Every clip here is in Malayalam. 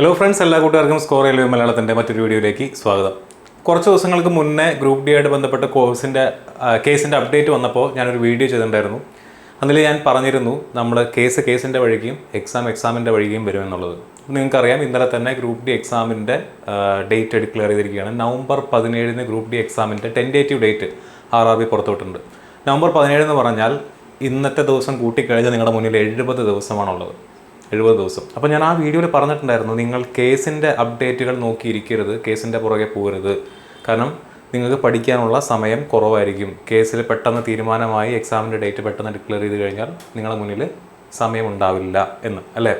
ഹലോ ഫ്രണ്ട്സ് എല്ലാ കൂട്ടുകാർക്കും സ്കോർ റെയിൽവേ മലയാളത്തിന്റെ മറ്റൊരു വീഡിയോയിലേക്ക് സ്വാഗതം. കുറച്ച് ദിവസങ്ങൾക്ക് മുന്നേ ഗ്രൂപ്പ് ഡി ആയിട്ട് ബന്ധപ്പെട്ട കോഴ്സിന്റെ കേസിന്റെ അപ്ഡേറ്റ് വന്നപ്പോൾ ഞാനൊരു വീഡിയോ ചെയ്തിട്ടുണ്ടായിരുന്നു. അതിൽ ഞാൻ പറഞ്ഞിരുന്നു നമ്മൾ കേസ് കേസിന്റെ വഴിക്കും എക്സാം എക്സാമിന്റെ വഴിക്കും വരുമെന്നുള്ളത് നിങ്ങൾക്കറിയാം ഇന്നലെ തന്നെ ഗ്രൂപ്പ് ഡി എക്സാമിന്റെ ഡേറ്റ് ഡിക്ലെയർ ചെയ്തിരിക്കുകയാണ്. നവംബർ പതിനേഴിന് ഗ്രൂപ്പ് ഡി എക്സാമിന്റെ tentative date R R B പുറത്തുവിട്ടിട്ടുണ്ട്. November പതിനേഴ് എന്ന് പറഞ്ഞാൽ ഇന്നത്തെ ദിവസം കൂട്ടിക്കഴിഞ്ഞാൽ നിങ്ങളുടെ മുന്നിൽ എഴുപത് ദിവസമാണുള്ളത്. എഴുപത് ദിവസം. അപ്പോൾ ഞാൻ ആ വീഡിയോയിൽ പറഞ്ഞിട്ടുണ്ടായിരുന്നു നിങ്ങൾ കേസിന്റെ അപ്ഡേറ്റുകൾ നോക്കിയിരിക്കരുത് കേസിന്റെ പുറകെ പോകരുത്. കാരണം നിങ്ങൾക്ക് പഠിക്കാനുള്ള സമയം കുറവായിരിക്കും. കേസിൽ പെട്ടെന്ന് തീരുമാനമായി എക്സാമിന്റെ ഡേറ്റ് പെട്ടെന്ന് ഡിക്ലെയർ ചെയ്ത് കഴിഞ്ഞാൽ നിങ്ങളുടെ മുന്നിൽ സമയം ഉണ്ടാവില്ല എന്ന് അല്ലേ?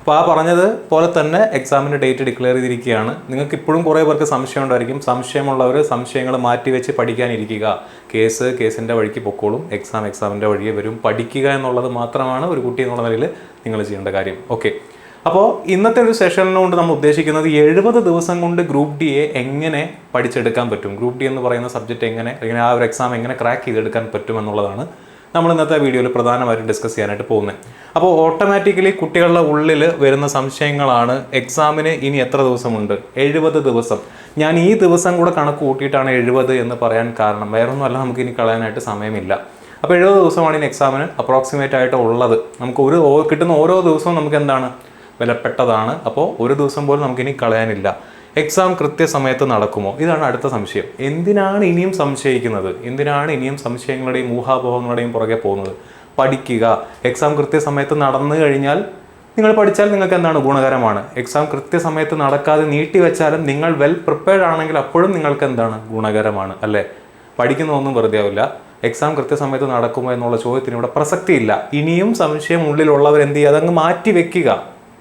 അപ്പോൾ ആ പറഞ്ഞത് പോലെ തന്നെ എക്സാമിന്റെ ഡേറ്റ് ഡിക്ലെയർ ചെയ്തിരിക്കുകയാണ്. നിങ്ങൾക്ക് ഇപ്പോഴും കുറേ പേർക്ക് സംശയം ഉണ്ടായിരിക്കും. സംശയമുള്ളവർ സംശയങ്ങൾ മാറ്റിവെച്ച് പഠിക്കാനിരിക്കുക. കേസ് കേസിന്റെ വഴിക്ക് പൊക്കോളും. എക്സാം എക്സാമിന്റെ വഴിയെ വരും. പഠിക്കുക എന്നുള്ളത് മാത്രമാണ് ഒരു കുട്ടി എന്നുള്ള നിലയിൽ നിങ്ങൾ ചെയ്യേണ്ട കാര്യം. ഓക്കെ അപ്പോൾ ഇന്നത്തെ ഒരു സെഷനിലുകൊണ്ട് നമ്മൾ ഉദ്ദേശിക്കുന്നത് എഴുപത് ദിവസം കൊണ്ട് ഗ്രൂപ്പ് ഡിയെ എങ്ങനെ പഠിച്ചെടുക്കാൻ പറ്റും? ഗ്രൂപ്പ് ഡി എന്ന് പറയുന്ന സബ്ജക്റ്റ് എങ്ങനെ അല്ലെങ്കിൽ ആ ഒരു എക്സാം എങ്ങനെ ക്രാക്ക് ചെയ്തെടുക്കാൻ പറ്റും എന്നുള്ളതാണ് നമ്മൾ ഇന്നത്തെ വീഡിയോയിൽ പ്രധാനമായിട്ടും ഡിസ്കസ് ചെയ്യാനായിട്ട് പോകുന്നത്. അപ്പോൾ ഓട്ടോമാറ്റിക്കലി കുട്ടികളുടെ ഉള്ളിൽ വരുന്ന സംശയങ്ങളാണ് എക്സാമിന് ഇനി എത്ര ദിവസമുണ്ട്? എഴുപത് ദിവസം. ഞാൻ ഈ ദിവസം കൂടെ കണക്ക് കൂട്ടിയിട്ടാണ് എഴുപത് എന്ന് പറയാൻ കാരണം. വേറൊന്നുമല്ല നമുക്ക് ഇനി കളയാനായിട്ട് സമയമില്ല. അപ്പോൾ എഴുപത് ദിവസമാണ് ഇനി എക്സാമിന് അപ്രോക്സിമേറ്റ് ആയിട്ട് ഉള്ളത്. നമുക്ക് ഒരു കിട്ടുന്ന ഓരോ ദിവസവും നമുക്ക് എന്താണ്? വിലപ്പെട്ടതാണ്. അപ്പോൾ ഒരു ദിവസം പോലും നമുക്കിനി കളയാനില്ല. എക്സാം കൃത്യസമയത്ത് നടക്കുമോ? ഇതാണ് അടുത്ത സംശയം. എന്തിനാണ് ഇനിയും സംശയിക്കുന്നത്? എന്തിനാണ് ഇനിയും സംശയങ്ങളുടെയും ഊഹാപോഹങ്ങളുടെയും പുറകെ പോകുന്നത്? പഠിക്കുക. എക്സാം കൃത്യസമയത്ത് നടന്നു കഴിഞ്ഞാൽ നിങ്ങൾ പഠിച്ചാൽ നിങ്ങൾക്ക് എന്താണ്? ഗുണകരമാണ്. എക്സാം കൃത്യസമയത്ത് നടക്കാതെ നീട്ടി വെച്ചാലും നിങ്ങൾ വെൽ പ്രിപ്പയർഡ് ആണെങ്കിൽ അപ്പോഴും നിങ്ങൾക്ക് എന്താണ്? ഗുണകരമാണ്. അല്ലേ? പഠിക്കുന്നതൊന്നും വെറുതെ ആവില്ല. എക്സാം കൃത്യസമയത്ത് നടക്കുമോ എന്നുള്ള ചോദ്യത്തിന് ഇവിടെ പ്രസക്തിയില്ല. ഇനിയും സംശയം ഉള്ളിലുള്ളവർ എന്ത് ചെയ്യുക അതങ്ങ് മാറ്റി വെക്കുക.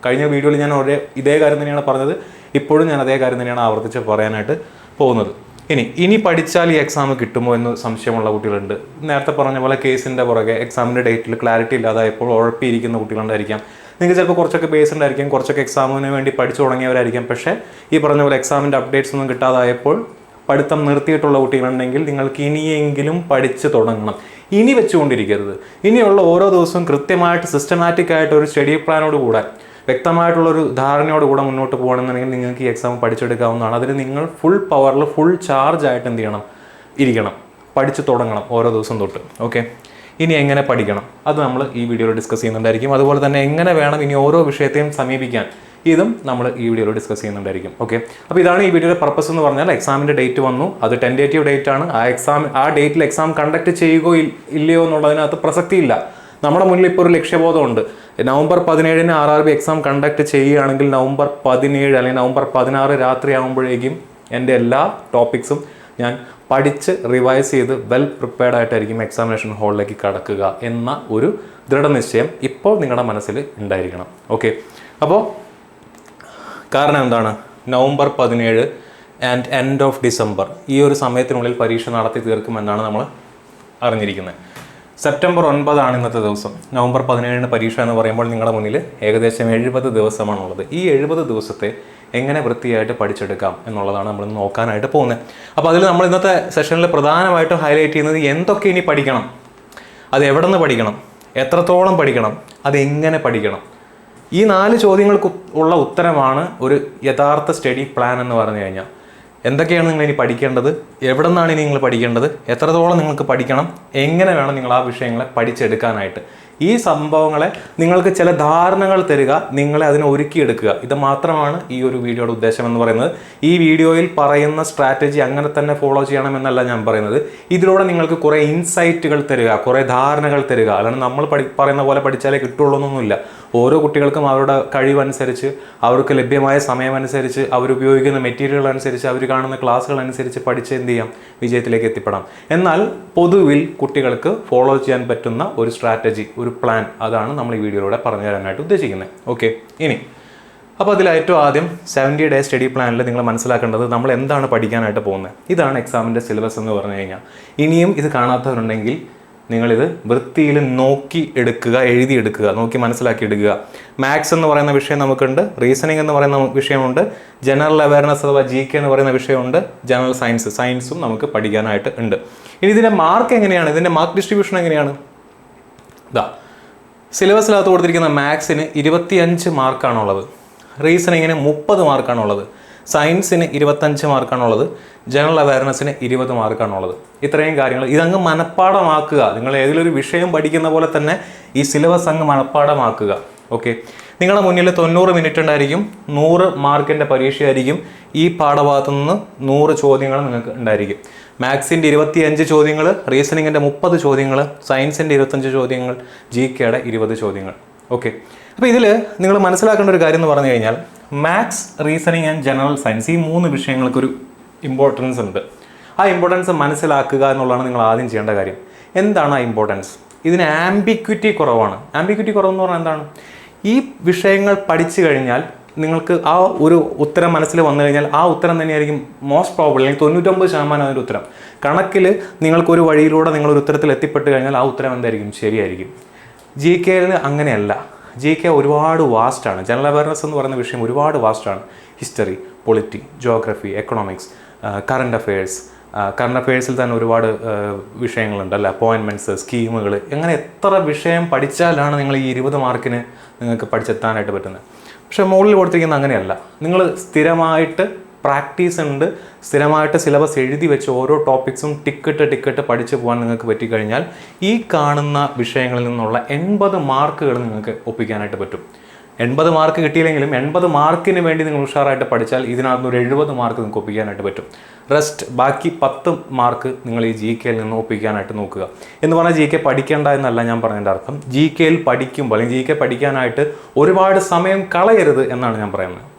കഴിഞ്ഞ വീഡിയോയിൽ ഞാൻ ഒരേ ഇതേ കാര്യം തന്നെയാണ് പറഞ്ഞത്. ഇപ്പോഴും ഞാൻ അതേ കാര്യം തന്നെയാണ് ആവർത്തിച്ച് പറയാനായിട്ട് പോകുന്നത്. ഇനി ഇനി പഠിച്ചാൽ ഈ എക്സാം കിട്ടുമോ എന്ന് സംശയമുള്ള കുട്ടികളുണ്ട്. നേരത്തെ പറഞ്ഞ പോലെ കേസിന്റെ പുറകെ എക്സാമിന്റെ ഡേറ്റിൽ ക്ലാരിറ്റി ഇല്ലാതായപ്പോൾ ഉഴപ്പിയിരിക്കുന്ന കുട്ടികളുണ്ടായിരിക്കാം. നിങ്ങൾക്ക് ചിലപ്പോൾ കുറച്ചൊക്കെ ബേസ് ഉണ്ടായിരിക്കും കുറച്ചൊക്കെ എക്സാമിന് വേണ്ടി പഠിച്ചു തുടങ്ങിയവരായിരിക്കാം. പക്ഷേ ഈ പറഞ്ഞ പോലെ എക്സാമിന്റെ അപ്ഡേറ്റ്സ് ഒന്നും കിട്ടാതായപ്പോൾ പഠിത്തം നിർത്തിയിട്ടുള്ള കുട്ടികളുണ്ടെങ്കിൽ നിങ്ങൾക്ക് ഇനിയെങ്കിലും പഠിച്ചു തുടങ്ങണം. ഇനി വെച്ചുകൊണ്ടിരിക്കരുത്. ഇനിയുള്ള ഓരോ ദിവസവും കൃത്യമായിട്ട് സിസ്റ്റമാറ്റിക് ആയിട്ട് ഒരു സ്റ്റഡി പ്ലാനോട് കൂടെ വ്യക്തമായിട്ടുള്ളൊരു ധാരണയോട് കൂടെ മുന്നോട്ട് പോകണമെന്നുണ്ടെങ്കിൽ നിങ്ങൾക്ക് ഈ എക്സാം പഠിച്ചെടുക്കാവുന്നതാണ്. അതിന് നിങ്ങൾ ഫുൾ പവറിൽ ഫുൾ ചാർജ് ആയിട്ട് എന്ത് ചെയ്യണം? ഇരിക്കണം. പഠിച്ചു തുടങ്ങണം ഓരോ ദിവസം തൊട്ട്. ഓക്കെ ഇനി എങ്ങനെ പഠിക്കണം? അത് നമ്മൾ ഈ വീഡിയോയിൽ ഡിസ്കസ് ചെയ്യുന്നുണ്ടായിരിക്കും. അതുപോലെ തന്നെ എങ്ങനെ വേണം ഇനി ഓരോ വിഷയത്തെയും സമീപിക്കാൻ? ഇതും നമ്മൾ ഈ വീഡിയോയിൽ ഡിസ്കസ് ചെയ്യുന്നുണ്ടായിരിക്കും. ഓക്കെ അപ്പോൾ ഇതാണ് ഈ വീഡിയോയുടെ പർപ്പസ് എന്ന് പറഞ്ഞാൽ എക്സാമിന്റെ ഡേറ്റ് വന്നു. അത് ടെന്റേറ്റീവ് ഡേറ്റ് ആണ്. ആ എക്സാം ആ ഡേറ്റിൽ എക്സാം കണ്ടക്ട് ചെയ്യുകയോ ഇല്ലയോ എന്നുള്ളതിനകത്ത് പ്രസക്തിയില്ല നമ്മുടെ മുന്നിൽ ഇപ്പോൾ ഒരു ലക്ഷ്യബോധമുണ്ട്. നവംബർ പതിനേഴിന് R R B exam conduct ചെയ്യുകയാണെങ്കിൽ നവംബർ പതിനേഴ് അല്ലെങ്കിൽ നവംബർ പതിനാറ് രാത്രി ആകുമ്പോഴേക്കും എന്റെ എല്ലാ ടോപ്പിക്സും ഞാൻ പഠിച്ച് റിവൈസ് ചെയ്ത് വെൽ പ്രിപ്പയർഡ് ആയിട്ടായിരിക്കും എക്സാമിനേഷൻ ഹാളിലേക്ക് കടക്കുക എന്ന ഒരു ദൃഢനിശ്ചയം ഇപ്പോൾ നിങ്ങളുടെ മനസ്സിൽ ഉണ്ടായിരിക്കണം. ഓക്കെ അപ്പോൾ കാരണം എന്താണ്? നവംബർ പതിനേഴ് ആൻഡ് എൻഡ് ഓഫ് ഡിസംബർ ഈ ഒരു സമയത്തിനുള്ളിൽ പരീക്ഷ നടത്തി തീർക്കുമെന്നാണ് നമ്മൾ അറിഞ്ഞിരിക്കുന്നത്. സെപ്റ്റംബർ ഒൻപതാണ് ഇന്നത്തെ ദിവസം. നവംബർ പതിനേഴിന് പരീക്ഷ എന്ന് പറയുമ്പോൾ നിങ്ങളുടെ മുന്നിൽ ഏകദേശം എഴുപത് ദിവസമാണുള്ളത്. ഈ എഴുപത് ദിവസത്തെ എങ്ങനെ വൃത്തിയായിട്ട് പഠിച്ചെടുക്കാം എന്നുള്ളതാണ് നമ്മൾ നോക്കാനായിട്ട് പോകുന്നത്. അപ്പോൾ അതിൽ നമ്മൾ ഇന്നത്തെ സെഷനിൽ പ്രധാനമായിട്ടും ഹൈലൈറ്റ് ചെയ്യുന്നത് എന്തൊക്കെ ഇനി പഠിക്കണം? അത് എവിടെ നിന്ന് പഠിക്കണം? എത്രത്തോളം പഠിക്കണം? അത് എങ്ങനെ പഠിക്കണം? ഈ നാല് ചോദ്യങ്ങൾക്ക് ഉള്ള ഉത്തരമാണ് ഒരു യഥാർത്ഥ സ്റ്റഡി പ്ലാൻ എന്ന് പറഞ്ഞു കഴിഞ്ഞാൽ. എന്തൊക്കെയാണ് നിങ്ങൾ ഇനി പഠിക്കേണ്ടത്? എവിടെ നിന്നാണ് ഇനി നിങ്ങൾ പഠിക്കേണ്ടത്? എത്രത്തോളം നിങ്ങൾക്ക് പഠിക്കണം? എങ്ങനെ വേണം നിങ്ങൾ ആ വിഷയങ്ങളെ പഠിച്ചെടുക്കാനായിട്ട്? ഈ സംഭവങ്ങളെ നിങ്ങൾക്ക് ചില ധാരണകൾ തരിക നിങ്ങളെ അതിനെ ഒരുക്കിയെടുക്കുക. ഇത് മാത്രമാണ് ഈ ഒരു വീഡിയോയുടെ ഉദ്ദേശം എന്ന് പറയുന്നത്. ഈ വീഡിയോയിൽ പറയുന്ന സ്ട്രാറ്റജി അങ്ങനെ തന്നെ ഫോളോ ചെയ്യണമെന്നല്ല ഞാൻ പറയുന്നത്. ഇതിലൂടെ നിങ്ങൾക്ക് കുറേ ഇൻസൈറ്റുകൾ തരിക കുറേ ധാരണകൾ തരിക. അല്ലാണ്ട് നമ്മൾ പഠി പറയുന്ന പോലെ പഠിച്ചാലേ കിട്ടുള്ളൂ എന്നൊന്നുമില്ല. ഓരോ കുട്ടികൾക്കും അവരുടെ കഴിവനുസരിച്ച് അവർക്ക് ലഭ്യമായ സമയമനുസരിച്ച് അവരുപയോഗിക്കുന്ന മെറ്റീരിയൽ അനുസരിച്ച് അവർ കാണുന്ന ക്ലാസ്സുകൾ അനുസരിച്ച് പഠിച്ച് എന്ത് ചെയ്യാം? വിജയത്തിലേക്ക് എത്തിപ്പെടാം. എന്നാൽ പൊതുവിൽ കുട്ടികൾക്ക് ഫോളോ ചെയ്യാൻ പറ്റുന്ന ഒരു സ്ട്രാറ്റജി ഒരു പ്ലാൻ അതാണ് നമ്മൾ ഈ വീഡിയോയിലൂടെ പറഞ്ഞു തരാനായിട്ട് ഉദ്ദേശിക്കുന്നത്. ഓക്കെ ഇനി. അപ്പോൾ അതിൽ ഏറ്റവും ആദ്യം സെവന്റി ഡേ സ്റ്റഡി പ്ലാനിൽ നിങ്ങൾ മനസ്സിലാക്കേണ്ടത് നമ്മൾ എന്താണ് പഠിക്കാനായിട്ട് പോകുന്നത്? ഇതാണ് എക്സാമിന്റെ സിലബസ് എന്ന് പറഞ്ഞു കഴിഞ്ഞാൽ. ഇനിയും ഇത് കാണാത്തവരുണ്ടെങ്കിൽ നിങ്ങളിത് വൃത്തിയിൽ നോക്കി എടുക്കുക എഴുതിയെടുക്കുക നോക്കി മനസ്സിലാക്കി എടുക്കുക. മാത്സ് എന്ന് പറയുന്ന വിഷയം നമുക്കുണ്ട് റീസണിങ് എന്ന് പറയുന്ന വിഷയമുണ്ട് ജനറൽ അവയർനെസ് അഥവാ ജി കെ എന്ന് പറയുന്ന വിഷയമുണ്ട് ജനറൽ സയൻസ് സയൻസും നമുക്ക് പഠിക്കാനായിട്ട് ഉണ്ട്. ഇനി ഇതിന്റെ മാർക്ക് എങ്ങനെയാണ്? ഇതിന്റെ മാർക്ക് ഡിസ്ട്രിബ്യൂഷൻ എങ്ങനെയാണ്? ഇതാ സിലബസിനകത്ത് കൊടുത്തിരിക്കുന്ന മാത്സിന് ഇരുപത്തിയഞ്ച് മാർക്കാണുള്ളത് റീസണിങ്ങിന് മുപ്പത് മാർക്കാണുള്ളത് സയൻസിന് ഇരുപത്തഞ്ച് മാർക്കാണുള്ളത് ജനറൽ അവയർനെസ്സിന് ഇരുപത് മാർക്കാണുള്ളത്. ഇത്രയും കാര്യങ്ങൾ. ഇതങ്ങ് മനഃപ്പാടമാക്കുക നിങ്ങൾ ഏതെങ്കിലും ഒരു വിഷയം പഠിക്കുന്ന പോലെ തന്നെ ഈ സിലബസ് അങ്ങ് മനഃപ്പാടമാക്കുക ഓക്കെ? നിങ്ങളുടെ മുന്നിൽ തൊണ്ണൂറ് മിനിറ്റ് ഉണ്ടായിരിക്കും. നൂറ് മാർക്കിന്റെ പരീക്ഷയായിരിക്കും. ഈ പാഠഭാഗത്തു നിന്ന് നൂറ് ചോദ്യങ്ങൾ നിങ്ങൾക്ക് ഉണ്ടായിരിക്കും. മാത്സിന്റെ ഇരുപത്തിയഞ്ച് ചോദ്യങ്ങൾ റീസണിങ്ങിന്റെ മുപ്പത് ചോദ്യങ്ങൾ സയൻസിന്റെ ഇരുപത്തഞ്ച് ചോദ്യങ്ങൾ ജി കെയുടെ ഇരുപത് ചോദ്യങ്ങൾ. ഓക്കെ? അപ്പോൾ ഇതിൽ നിങ്ങൾ മനസ്സിലാക്കേണ്ട ഒരു കാര്യം എന്ന് പറഞ്ഞു കഴിഞ്ഞാൽ maths reasoning and general science ഈ മൂന്ന് വിഷയങ്ങൾക്കൊരു ഇമ്പോർട്ടൻസ് ഉണ്ട്. ആ ഇമ്പോർട്ടൻസ് മനസ്സിലാക്കുക എന്നുള്ളതാണ് നിങ്ങൾ ആദ്യം ചെയ്യേണ്ട കാര്യം. എന്താണ് ആ ഇമ്പോർട്ടൻസ് ഇതിന് ആംബിക്വിറ്റി കുറവാണ്. ആംബിക്വിറ്റി കുറവെന്ന് പറഞ്ഞാൽ എന്താണ്? ഈ വിഷയങ്ങൾ പഠിച്ചു കഴിഞ്ഞാൽ നിങ്ങൾക്ക് ആ ഒരു ഉത്തരം മനസ്സിൽ വന്നു കഴിഞ്ഞാൽ ആ ഉത്തരം തന്നെയായിരിക്കും മോസ്റ്റ് പ്രോബിൾ അല്ലെങ്കിൽ തൊണ്ണൂറ്റൊമ്പത് ശതമാനം അതിന്റെ ഉത്തരം. കണക്കിൽ നിങ്ങൾക്കൊരു വഴിയിലൂടെ നിങ്ങളൊരു ഉത്തരത്തിൽ എത്തിപ്പെട്ട് കഴിഞ്ഞാൽ ആ ഉത്തരം എന്തായിരിക്കും? ശരിയായിരിക്കും. ജി കെയിൽ അങ്ങനെയല്ല. ജി കെ ഒരുപാട് വാസ്റ്റാണ് ജനറൽ അവയർനെസ് എന്ന് പറയുന്ന വിഷയം ഒരുപാട് വാസ്റ്റാണ് history polity geography economics current affairs current അഫയേഴ്സിൽ തന്നെ ഒരുപാട് വിഷയങ്ങളുണ്ട് അല്ലേ? അപ്പോയിൻമെന്റ്സ് സ്കീമുകൾ എങ്ങനെ എത്ര വിഷയം പഠിച്ചാലാണ് നിങ്ങൾ ഈ ഇരുപത് മാർക്കിന് നിങ്ങൾക്ക് പഠിച്ചെത്താനായിട്ട് പറ്റുന്നത്? പക്ഷേ മുകളിൽ കൊടുത്തിരിക്കുന്നത് അങ്ങനെയല്ല. നിങ്ങൾ സ്ഥിരമായിട്ട് പ്രാക്ടീസ് ഉണ്ട്. സ്ഥിരമായിട്ട് സിലബസ് എഴുതി വെച്ച് ഓരോ ടോപ്പിക്സും ടിക്കറ്റ് ടിക്കറ്റ് പഠിച്ചു പോകാൻ നിങ്ങൾക്ക് പറ്റിക്കഴിഞ്ഞാൽ ഈ കാണുന്ന വിഷയങ്ങളിൽ നിന്നുള്ള എൺപത് മാർക്കുകൾ നിങ്ങൾക്ക് ഒപ്പിക്കാനായിട്ട് പറ്റും. എൺപത് മാർക്ക് കിട്ടിയില്ലെങ്കിലും എൺപത് മാർക്കിന് വേണ്ടി നിങ്ങൾ ഉഷാറായിട്ട് പഠിച്ചാൽ ഇതിനകത്ത് ഒരു എഴുപത് മാർക്ക് നിങ്ങൾക്ക് ഒപ്പിക്കാനായിട്ട് പറ്റും. റെസ്റ്റ് ബാക്കി പത്ത് മാർക്ക് നിങ്ങൾ ഈ ജി കെയിൽ നിന്ന് ഒപ്പിക്കാനായിട്ട് നോക്കുക. എന്ന് പറഞ്ഞാൽ ജി കെ പഠിക്കേണ്ട എന്നല്ല ഞാൻ പറഞ്ഞതിന്റെ അർത്ഥം. ജി കെയിൽ പഠിക്കുമ്പോൾ അല്ലെങ്കിൽ ജി കെ പഠിക്കാനായിട്ട് ഒരുപാട് സമയം കളയരുത് എന്നാണ് ഞാൻ പറയുന്നത്.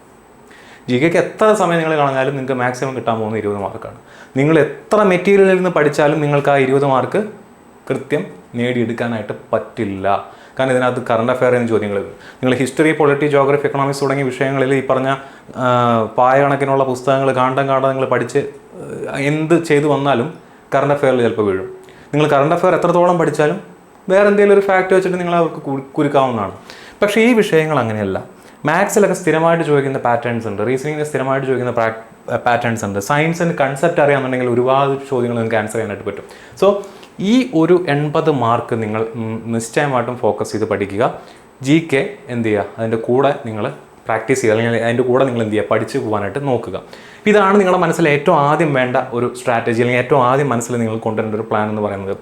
ജി കെക്ക് എത്ര സമയം നിങ്ങൾ കളഞ്ഞാലും നിങ്ങൾക്ക് മാക്സിമം കിട്ടാൻ പോകുന്ന ഇരുപത് മാർക്കാണ് നിങ്ങൾ എത്ര മെറ്റീരിയലിൽ നിന്ന് പഠിച്ചാലും നിങ്ങൾക്ക് ആ ഇരുപത് മാർക്ക് കൃത്യം നേടിയെടുക്കാനായിട്ട് പറ്റില്ല. കാരണം ഇതിനകത്ത് കറണ്ട് അഫയറിന് ചോദ്യങ്ങൾ വരും. നിങ്ങൾ ഹിസ്റ്ററി പൊളിറ്റി ജോഗ്രഫി എക്കണോമിക്സ് തുടങ്ങിയ വിഷയങ്ങളിൽ ഈ പറഞ്ഞ പായ കണക്കിനുള്ള പുസ്തകങ്ങൾ കാണ്ടം കാണ്ടം നിങ്ങൾ പഠിച്ച് എന്ത് ചെയ്തു വന്നാലും കറണ്ട് അഫെയറിൽ ചിലപ്പോൾ വീഴും. നിങ്ങൾ കറണ്ട് അഫെയർ എത്രത്തോളം പഠിച്ചാലും വേറെ എന്തെങ്കിലും ഒരു ഫാക്റ്റ് വെച്ചിട്ട് നിങ്ങൾ അവർക്ക് കുരുക്കാവുന്നതാണ്. പക്ഷേ ഈ വിഷയങ്ങൾ അങ്ങനെയല്ല. മാത്സിലൊക്കെ സ്ഥിരമായിട്ട് ചോദിക്കുന്ന പാറ്റേൺസ് ഉണ്ട്. റീസണിങ്ങിന് സ്ഥിരമായിട്ട് ചോദിക്കുന്ന പാറ്റേൺസ് ഉണ്ട്. സയൻസിന്റെ കൺസെപ്റ്റ് അറിയാമെന്നുണ്ടെങ്കിൽ ഒരുപാട് ചോദ്യങ്ങൾ നിങ്ങൾക്ക് ആൻസർ ചെയ്യാനായിട്ട് പറ്റും. സോ ഈ ഒരു എൺപത് മാർക്ക് നിങ്ങൾ നിശ്ചയമായിട്ടും ഫോക്കസ് ചെയ്ത് പഠിക്കുക. ജി കെ എന്ത് ചെയ്യുക? അതിന്റെ കൂടെ നിങ്ങൾ പ്രാക്ടീസ് ചെയ്യുക. അല്ലെങ്കിൽ അതിന്റെ കൂടെ നിങ്ങൾ എന്ത് ചെയ്യുക? പഠിച്ചു പോകാനായിട്ട് നോക്കുക. ഇതാണ് നിങ്ങളുടെ മനസ്സിൽ ഏറ്റവും ആദ്യം വേണ്ട ഒരു സ്ട്രാറ്റജി അല്ലെങ്കിൽ ഏറ്റവും ആദ്യം മനസ്സിൽ നിങ്ങൾ കൊണ്ടുവരേണ്ട ഒരു പ്ലാൻ എന്ന് പറയുന്നത്.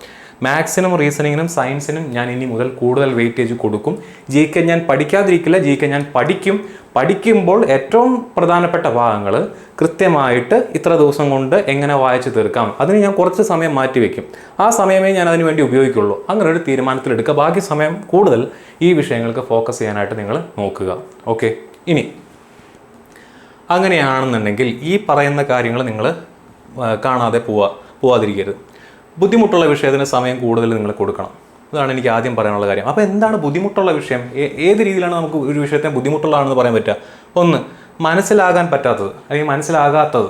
മാത്സിനും റീസണിങ്ങിനും സയൻസിനും ഞാൻ ഇനി മുതൽ കൂടുതൽ വെയിറ്റേജ് കൊടുക്കും. ജി കെ ഞാൻ പഠിക്കാതിരിക്കില്ല. ജി കെ ഞാൻ പഠിക്കും. പഠിക്കുമ്പോൾ ഏറ്റവും പ്രധാനപ്പെട്ട ഭാഗങ്ങൾ കൃത്യമായിട്ട് ഇത്ര ദിവസം കൊണ്ട് എങ്ങനെ വായിച്ചു തീർക്കാം? അതിന് ഞാൻ കുറച്ച് സമയം മാറ്റിവെക്കും ആ സമയമേ ഞാൻ അതിന് വേണ്ടി ഉപയോഗിക്കുള്ളൂ. അങ്ങനെ ഒരു തീരുമാനത്തിലെടുക്കുക ബാക്കി സമയം കൂടുതൽ ഈ വിഷയങ്ങൾക്ക് ഫോക്കസ് ചെയ്യാനായിട്ട് നിങ്ങൾ നോക്കുക. ഓക്കെ ഇനി അങ്ങനെയാണെന്നുണ്ടെങ്കിൽ ഈ പറയുന്ന കാര്യങ്ങൾ നിങ്ങൾ കാണാതെ പോവാ പോവാതിരിക്കരുത്. ബുദ്ധിമുട്ടുള്ള വിഷയത്തിന് സമയം കൂടുതൽ നിങ്ങൾ കൊടുക്കണം. അതാണ് എനിക്ക് ആദ്യം പറയാനുള്ള കാര്യം. അപ്പോൾ എന്താണ് ബുദ്ധിമുട്ടുള്ള വിഷയം? ഏത് രീതിയിലാണ് നമുക്ക് ഒരു വിഷയത്തെ ബുദ്ധിമുട്ടുള്ളതാണെന്ന് പറയാൻ പറ്റുക? ഒന്ന് മനസ്സിലാകാൻ പറ്റാത്തത് അല്ലെങ്കിൽ മനസ്സിലാകാത്തത്.